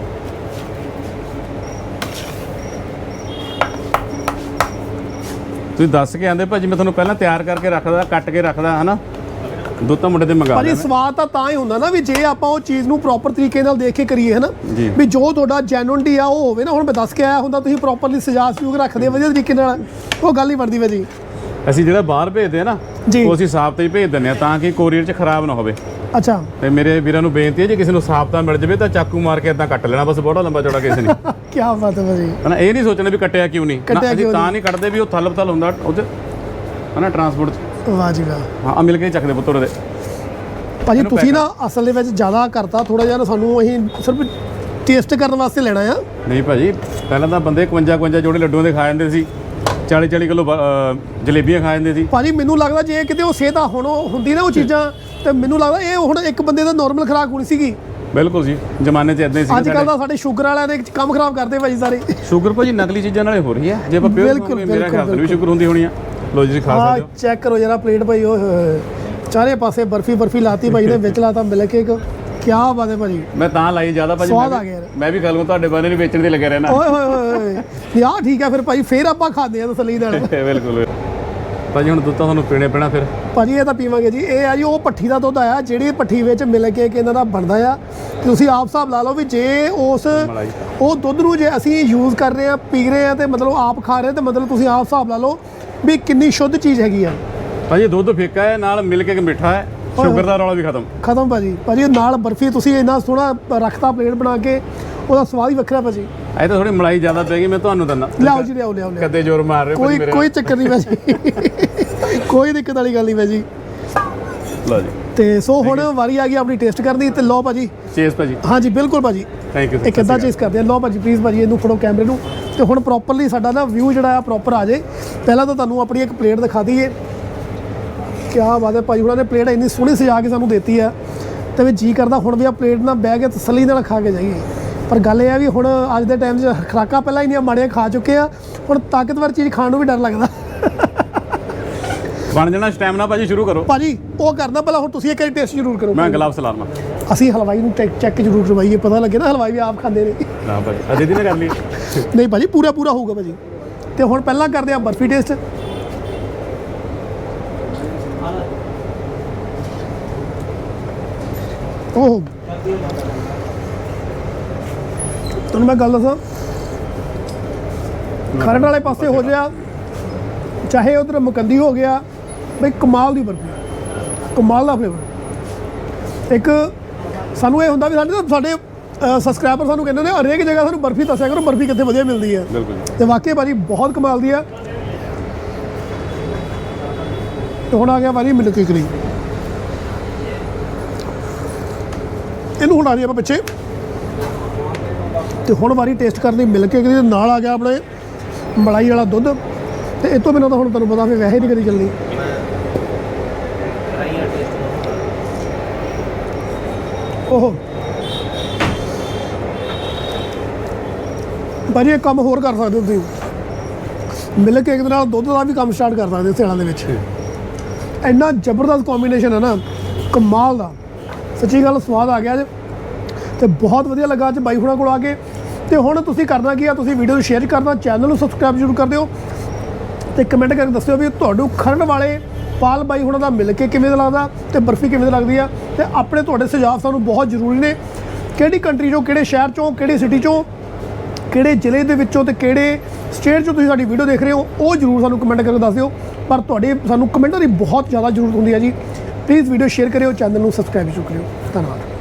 ਤੁਸੀਂ ਦੱਸ ਕੇ ਆਂਦੇ ਭਾਜੀ ਮੈਂ ਤੁਹਾਨੂੰ ਪਹਿਲਾਂ ਤਿਆਰ ਕਰਕੇ ਰੱਖਦਾ ਕੱਟ ਕੇ ਰੱਖਦਾ ਹਨਾ? ਦੁੱਧ ਤਾਂ ਮੁੰਡੇ ਤੇ ਮੰਗਾ ਭਾਜੀ ਲਿਆ ਸਵਾਦ ਤਾਂ ਤਾਂ ਹੀ ਹੁੰਦਾ ਨਾ ਵੀ ਜੇ ਆਪਾਂ ਉਹ ਚੀਜ਼ ਨੂੰ ਪ੍ਰੋਪਰ ਤਰੀਕੇ ਨਾਲ ਦੇਖ ਕੇ ਕਰੀਏ ਹਨਾ? ਜੀ। ਵੀ ਜੋ ਤੁਹਾਡਾ ਜੈਨੂਇਨਟੀ ਆ ਉਹ ਹੋਵੇ ਨਾ ਹੁਣ ਮੈਂ ਦੱਸ ਕੇ ਆਇਆ ਹੁੰਦਾ ਤੁਸੀਂ ਪ੍ਰੋਪਰਲੀ ਸਜਾ ਸਜੂਕ ਰੱਖਦੇ ਆ ਵਧੀਆ ਤਰੀਕੇ ਨਾਲ। ਉਹ ਗੱਲ ਹੀ ਬਣਦੀ ਭਾਜੀ। ਅਸੀਂ ਜਿਹੜਾ ਬਾਹਰ ਭੇਜਦੇ ਆ ਨਾ ਜੀ। ਉਹ ਅਸੀਂ ਸਾਫ਼ ਤੇ ਹੀ ਭੇਜ ਦਿੰਦੇ ਆ ਤਾਂ ਕਿ ਕੋਰੀਅਰ 'ਚ ਖਰਾਬ ਨਾ ਹੋਵੇ। ਅੱਛਾ। ਤੇ ਮੇਰੇ ਵੀਰਾਂ ਨੂੰ ਬੇਨਤੀ ਹੈ ਜੇ ਕਿਸੇ ਨੂੰ ਸਾਫਤਾ ਮਿਲ ਜਾਵੇ ਤਾਂ ਚਾਕੂ ਮਾਰ ਕੇ ਇਦਾਂ ਕੱਟ ਲੈਣਾ ਬਸ ਬਹੁਤਾ ਲੰਬਾ ਚੌੜਾ ਕਿਸੇ ਨੇ ਕੀ ਬਾਤ ਹੈ ਭਾਜੀ। ਹਨਾ ਇਹ ਨਹੀਂ ਸੋਚਣਾ ਵੀ ਕੱਟਿਆ ਕਿਉਂ ਨਹੀਂ। ਨਾ, ਕੱਟਿਆ ਅਸੀਂ ਕਿਉਂ ਤਾਂ ਨਹੀਂ? ਕੱਟਦੇ ਵੀ ਉਹ ਥਲ ਥਲ ਹੁੰਦਾ ਉਹਦੇ ਹਨਾ ਟਰਾਂਸਪੋਰਟ 'ਚ। ਵਾਹ ਜੀ ਵਾਹ। ਹਾਂ ਆ ਮਿਲ ਕੇ ਹੀ ਚੱਕਦੇ ਪੁੱਤਰ ਉਹਦੇ। ਭਾਜੀ ਤੁਸੀਂ ਨਾ ਅਸਲ ਦੇ ਵਿੱਚ ਜ਼ਿਆਦਾ ਕਰਤਾ ਥੋੜਾ ਜਿਹਾ ਨਾ ਸਾਨੂੰ ਅਸੀਂ ਸਿਰਫ ਟੇਸਟ ਕਰਨ ਵਾਸਤੇ ਲੈਣਾ ਆ। ਨਹੀਂ ਭਾਜੀ ਪਹਿਲਾਂ ਤਾਂ ਬੰਦੇ 51 51 ਜੋੜੇ ਲੱਡੂਆਂ ਦੇ ਖਾ ਜਾਂਦੇ ਸੀ। 40 40 ਕਿਲੋ ਜਲੇਬੀਆਂ ਖਾ ਜਾਂਦੇ ਸੀ। ਭਾਜੀ ਮੈਨੂੰ ਲੱਗਦਾ ਜੇ ਕਿਤੇ ਉਹ ਸਿਹਤ ਆ ਹੁਣ ਉਹ ਹੁੰਦੀ ਨਾ ਉਹ ਚੀਜ਼ਾਂ ਤੇ ਮੈਨੂੰ ਲੱਗਦਾ ਇਹ ਹੁਣ ਇੱਕ ਬੰਦੇ ਦਾ ਨਾਰਮਲ ਖੁਰਾਕ ਹੋਣੀ ਸੀਗੀ। ਬਿਲਕੁਲ ਜੀ ਜ਼ਮਾਨੇ 'ਚ ਇਦਾਂ ਹੀ ਅੱਜ ਸੀ ਕੱਲ ਦਾ ਸਾਡੇ ਸ਼ੂਗਰ ਵਾਲਿਆਂ ਦੇ ਕੰਮ ਖਰਾਬ ਕਰਦੇ ਭਾਜੀ ਸਾਰੇ। ਸ਼ੂਗਰ ਭਾਜੀ ਨਕਲੀ ਚੀਜ਼ਾਂ ਨਾਲੇ ਹੋ ਰਹੀ ਹੈ। ਜੇ ਆਪਾਂ ਪਿਓਰ ਬਿਲਕੁਲ, ਮੇਰਾ ਖਿਆਲ ਤਾਂ ਵੀ ਸ਼ੂਗਰ ਹੁੰਦੀ ਹੋਣੀ ਆ। ਲੋ ਜੀ ਖਾ ਸਕਦੇ ਹੋ। ਚੈੱਕ ਕਰੋ ਜਰਾ ਪਲੇਟ ਭਾਈ ਓਏ ਹੋਏ ਹੋਏ। ਚਾਰੇ ਪਾਸੇ ਬਰਫੀ ਬਰਫੀ ਲਾਤੀ ਭਾਈ ਨੇ ਵਿੱਚ ਲਾਤਾ ਮਿਲਕ ਕੇਕ। ਕੀ ਬਾਤ ਹੈ ਭਾਜੀ। ਮੈਂ ਤਾਂ ਲਾਈ ਜ਼ਿਆਦਾ ਭਾਜੀ ਸਵਾਦ ਮੈਂ ਆ ਵੀ- ਗਿਆ ਯਾਰ। ਮੈਂ ਵੀ ਖਾ ਲੂੰ ਤੁਹਾਡੇ ਬਾਰੇ ਨਹੀਂ ਵੇਚਣ ਦੇ ਲੱਗਿਆ ਰਹਿਣਾ। ਓਏ ਹੋਏ ਹੋਏ ਹੋਏ ਯਾ ਠੀਕ ਹੈ ਫਿਰ ਭਾਈ ਫੇਰ ਆਪਾਂ ਖਾਂਦੇ ਆ ਤਸਲੀ ਨਾਲ। ਬਿਲਕੁਲ। ਭਾਜੀ ਹੁਣ ਦੁੱਧ ਤਾਂ ਤੁਹਾਨੂੰ ਪੀਣੇ ਪੈਣਾ ਫਿਰ। ਭਾਜੀ ਇਹ ਤਾਂ ਪੀਵਾਂਗੇ ਜੀ। ਇਹ ਆ ਜੀ ਉਹ ਪੱਠੀ ਦਾ ਦੁੱਧ ਆਇਆ ਜਿਹੜੀ ਪੱਠੀ ਵਿੱਚ ਮਿਲ ਕੇ ਕਿ ਇਹਨਾਂ ਦਾ ਬਣਦਾ ਆ। ਤੇ ਤੁਸੀਂ ਆਪ ਹਿਸਾਬ ਲਾ ਲਓ ਵੀ ਜੇ ਉਸ ਮਲਾਈ ਉਹ ਦੁੱਧ ਨੂੰ ਜੇ ਅਸੀਂ ਯੂਜ਼ ਕਰ ਰਹੇ ਆ ਪੀ ਰਹੇ ਆ ਤੇ ਮਤਲਬ ਆਪ ਖਾ ਰਹੇ ਤੇ ਮਤਲਬ ਤੁਸੀਂ ਆਪ ਹਿਸਾਬ ਲਾ ਲਓ ਵੀ ਕਿੰਨੀ ਸ਼ੁੱਧ ਚੀਜ਼ ਹੈਗੀ ਆ। ਭਾਜੀ ਦੁੱਧ ਫਿੱਕਾ ਹੈ ਨਾਲ ਮਿਲ ਕੇ ਮਿੱਠਾ ਹੈ। ਸ਼ੂਗਰ ਦਾ ਰੌਲਾ ਵੀ ਖਤਮ। ਖਤਮ ਭਾਜੀ। ਭਾਜੀ ਨਾਲ ਬਰਫੀ ਤੁਸੀਂ ਇੰਨਾ ਸੋਹਣਾ ਰੱਖਤਾ ਪਲੇਟ ਬਣਾ ਕੇ ਉਹਦਾ ਸਵਾਦ ਹੀ ਵੱਖਰਾ ਭਾਜੀ। ਇਹ ਤਾਂ ਥੋੜੀ ਮਲਾਈ ਜ਼ਿਆਦਾ ਪੈ ਗਈ ਮੈਂ ਤੁਹਾਨੂੰ ਦਿੰਦਾ। ਲਿਆਓ ਜੀ ਲਿਆਓ ਲਿਆਓ ਕਦੇ ਜ਼ੋਰ ਮਾਰ ਰਹੇ ਕੋਈ ਕੋਈ ਚੱਕਰ ਨਹੀਂ ਭਾਜੀ। ਕੋਈ ਦਿੱਕਤ ਵਾਲੀ ਗੱਲ ਨਹੀਂ ਭਾਜੀ। ਲਓ ਜੀ। ਤੇ ਸੋ ਹੁਣ ਵਾਰੀ ਆ ਗਈ ਆਪਣੀ ਟੇਸਟ ਕਰਨ ਦੀ ਤੇ ਲਓ ਭਾਜੀ। ਚੇਸ ਭਾਜੀ। ਹਾਂਜੀ ਬਿਲਕੁਲ ਭਾਜੀ। ਥੈਂਕ ਯੂ ਇਹ ਕਿੱਦਾਂ ਚੀਜ਼ ਕਰਦੇ ਆ। ਲਓ ਭਾਜੀ ਪਲੀਜ਼ ਭਾਜੀ ਇਹਨੂੰ ਫੜੋ ਕੈਮਰੇ ਨੂੰ। ਤੇ ਹੁਣ ਪ੍ਰੋਪਰਲੀ ਸਾਡਾ ਨਾ ਵਿਊ ਜਿਹੜਾ ਆ ਪ੍ਰੋਪਰ ਆ ਜੇ ਪਹਿਲਾਂ ਤਾਂ ਤੁਹਾਨੂੰ ਆਪਣੀ ਇੱਕ ਪਲੇਟ ਦਿਖਾ ਦਈਏ। ਕੀ ਬਾਤ ਹੈ ਭਾਜੀ ਉਹਨਾਂ ਨੇ ਪਲੇਟ ਇੰਨੀ ਸੋਹਣੀ ਸਜਾ ਕੇ ਸਾਨੂੰ ਦਿੱਤੀ ਆ ਤੇ ਵੀ ਜੀ ਕਰਦਾ ਹੁਣ ਵੀ ਆ ਪਲੇਟ ਨਾਲ ਬਹਿ ਕੇ ਤਸੱਲੀ ਨਾਲ ਖਾ ਕੇ ਜਾਈਏ। ਪਰ ਗੱਲ ਇਹ ਆ ਵੀ ਹੁਣ ਅੱਜ ਦੇ ਟਾਈਮ 'ਚ ਖੁਰਾਕਾਂ ਪਹਿਲਾਂ ਇੰਨੀਆਂ ਮਾੜੀਆਂ ਖਾ ਚੁੱਕੇ ਆ ਹੁਣ ਤਾਕਤਵਰ ਚੀਜ਼ ਖਾਣ ਨੂੰ ਵੀ ਡਰ ਲੱਗਦਾ। ਬਣ ਜਾਣਾ ਸਟੈਮਨਾ ਭਾਜੀ ਸ਼ੁਰੂ ਕਰੋ। ਭਾਜੀ ਉਹ ਕਰਨਾ ਪਹਿਲਾਂ ਹੁਣ ਤੁਸੀਂ ਇੱਕ ਵਾਰੀ ਟੇਸਟ ਜ਼ਰੂਰ ਕਰੋ। ਮੈਂ ਗਲਾਵਸ ਲਾ ਲਵਾਂ ਅਸੀਂ ਹਲਵਾਈ ਨੂੰ ਚੈੱਕ ਜ਼ਰੂਰ ਕਰਵਾਈਏ ਪਤਾ ਲੱਗੇ ਨਾ ਹਲਵਾਈ ਵੀ ਆਪ ਖਾਂਦੇ ਨੇ। ਨਾ ਭਾਜੀ ਅਜੇ ਦੀ ਨਾ ਕਰ ਲਈ। ਨਹੀਂ ਭਾਜੀ ਪੂਰਾ ਪੂਰਾ ਹੋਊਗਾ ਭਾਜੀ। ਤੇ ਹੁਣ ਪਹਿਲਾਂ ਕਰਦੇ ਆ ਬਰਫੀ ਟੇਸਟ ਓਹ ਤੁਹਾਨੂੰ ਮੈਂ ਗੱਲ ਦੱਸਾਂ? ਖਰੜ ਵਾਲੇ ਪਾਸੇ ਹੋ ਗਿਆ। ਚਾਹੇ ਉਧਰ ਮੁਕੰਦੀ ਹੋ ਗਿਆ ਬਈ ਕਮਾਲ ਦੀ ਬਰਫੀ ਕਮਾਲ ਦਾ ਫਲੇਵਰ ਇੱਕ ਸਾਨੂੰ ਇਹ ਹੁੰਦਾ ਵੀ ਸਾਡੇ ਸਾਡੇ ਸਬਸਕ੍ਰਾਈਬਰ ਸਾਨੂੰ ਕਹਿੰਦੇ ਨੇ ਹਰੇਕ ਜਗ੍ਹਾ ਸਾਨੂੰ ਬਰਫੀ ਦੱਸਿਆ ਕਰੋ ਬਰਫੀ ਕਿੱਥੇ ਵਧੀਆ ਮਿਲਦੀ ਹੈ। ਤੇ ਵਾਕਈ ਭਾਜੀ ਬਹੁਤ ਕਮਾਲ ਦੀ ਆ। ਤੇ ਹੁਣ ਆ ਗਿਆ ਭਾਜੀ ਮਿਲਕ ਕੇਕਰੀ ਇਹਨੂੰ ਹੁਣ ਆ ਰਹੀ ਆਪਾਂ ਪਿੱਛੇ। ਤੇ ਹੁਣ ਵਾਰੀ ਟੇਸਟ ਕਰਨੀ ਮਿਲਕ ਕੇਕਰੀ ਦੇ ਨਾਲ ਆ ਗਿਆ ਆਪਣੇ ਮਲਾਈ ਵਾਲਾ ਦੁੱਧ। ਤੇ ਇਹ ਤੋਂ ਬਿਨਾਂ ਤਾਂ ਹੁਣ ਤੁਹਾਨੂੰ ਪਤਾ ਵੀ ਵੈਸੇ ਨਹੀਂ ਕਦੀ ਚੱਲਣੀ। ਓਹੋ। ਭਾਜੀ ਇਹ ਕੰਮ ਹੋਰ ਕਰ ਸਕਦੇ ਹੋ ਤੁਸੀਂ। ਮਿਲ ਕੇ ਇੱਕ ਨਾਲ ਦੁੱਧ ਦਾ ਵੀ ਕੰਮ ਸਟਾਰਟ ਕਰ ਸਕਦੇ ਹੋ ਸਿਆਲਾਂ ਦੇ ਵਿੱਚ। ਇੰਨਾ ਜ਼ਬਰਦਸਤ ਕੰਬੀਨੇਸ਼ਨ ਹੈ ਨਾ ਕਮਾਲ ਦਾ। ਸੱਚੀ ਗੱਲ ਸਵਾਦ ਆ ਗਿਆ ਅੱਜ ਤੇ ਬਹੁਤ ਵਧੀਆ ਲੱਗਾ ਅੱਜ ਬਾਈ ਹੁਣਾਂ ਕੋਲ ਆ ਕੇ। ਤੇ ਹੁਣ ਤੁਸੀਂ ਕਰਨਾ ਕੀ ਆ, ਤੁਸੀਂ ਵੀਡੀਓ ਨੂੰ ਸ਼ੇਅਰ ਕਰਨਾ ਚੈਨਲ ਨੂੰ ਸਬਸਕ੍ਰਾਈਬ ਜ਼ਰੂਰ ਕਰ ਦਿਓ। ਤੇ ਕਮੈਂਟ ਕਰਕੇ ਦੱਸਿਓ ਵੀ ਤੁਹਾਨੂੰ ਖਰਨ ਵਾਲੇ ਪਾਲ ਬਾਈ ਹੁਣਾਂ ਦਾ ਮਿਲ ਕੇ ਕਿਵੇਂ ਦਾ ਲੱਗਦਾ ਤੇ ਬਰਫੀ ਕਿਵੇਂ ਦੀ ਲੱਗਦੀ ਆ। ਤੇ ਆਪਣੇ ਤੁਹਾਡੇ ਸੁਝਾਅ ਸਾਨੂੰ ਬਹੁਤ ਜ਼ਰੂਰੀ ਨੇ। ਕਿਹੜੀ ਕੰਟਰੀ ਚੋਂ, ਕਿਹੜੇ ਸ਼ਹਿਰ ਚੋਂ, ਕਿਹੜੀ ਸਿਟੀ ਚੋਂ, ਕਿਹੜੇ ਜ਼ਿਲ੍ਹੇ ਦੇ ਵਿੱਚੋਂ ਤੇ ਕਿਹੜੇ ਸਟੇਟ ਚੋਂ ਤੁਸੀਂ ਸਾਡੀ ਵੀਡੀਓ ਦੇਖ ਰਹੇ ਹੋ, ਉਹ ਜਰੂਰ ਸਾਨੂੰ ਕਮੈਂਟ ਕਰਕੇ ਦੱਸ ਦਿਓ। ਪਰ ਤੁਹਾਡੇ ਸਾਨੂੰ ਕਮੈਂਟਾਂ ਦੀ ਬਹੁਤ ਜ਼ਿਆਦਾ ਜ਼ਰੂਰਤ ਹੁੰਦੀ ਹੈ ਜੀ। ਪਲੀਜ਼ ਵੀਡੀਓ ਸ਼ੇਅਰ ਕਰਿਓ ਚੈਨਲ ਨੂੰ ਸਬਸਕ੍ਰਾਈਬ ਜ਼ਰੂਰ ਕਰਿਓ। ਧੰਨਵਾਦ।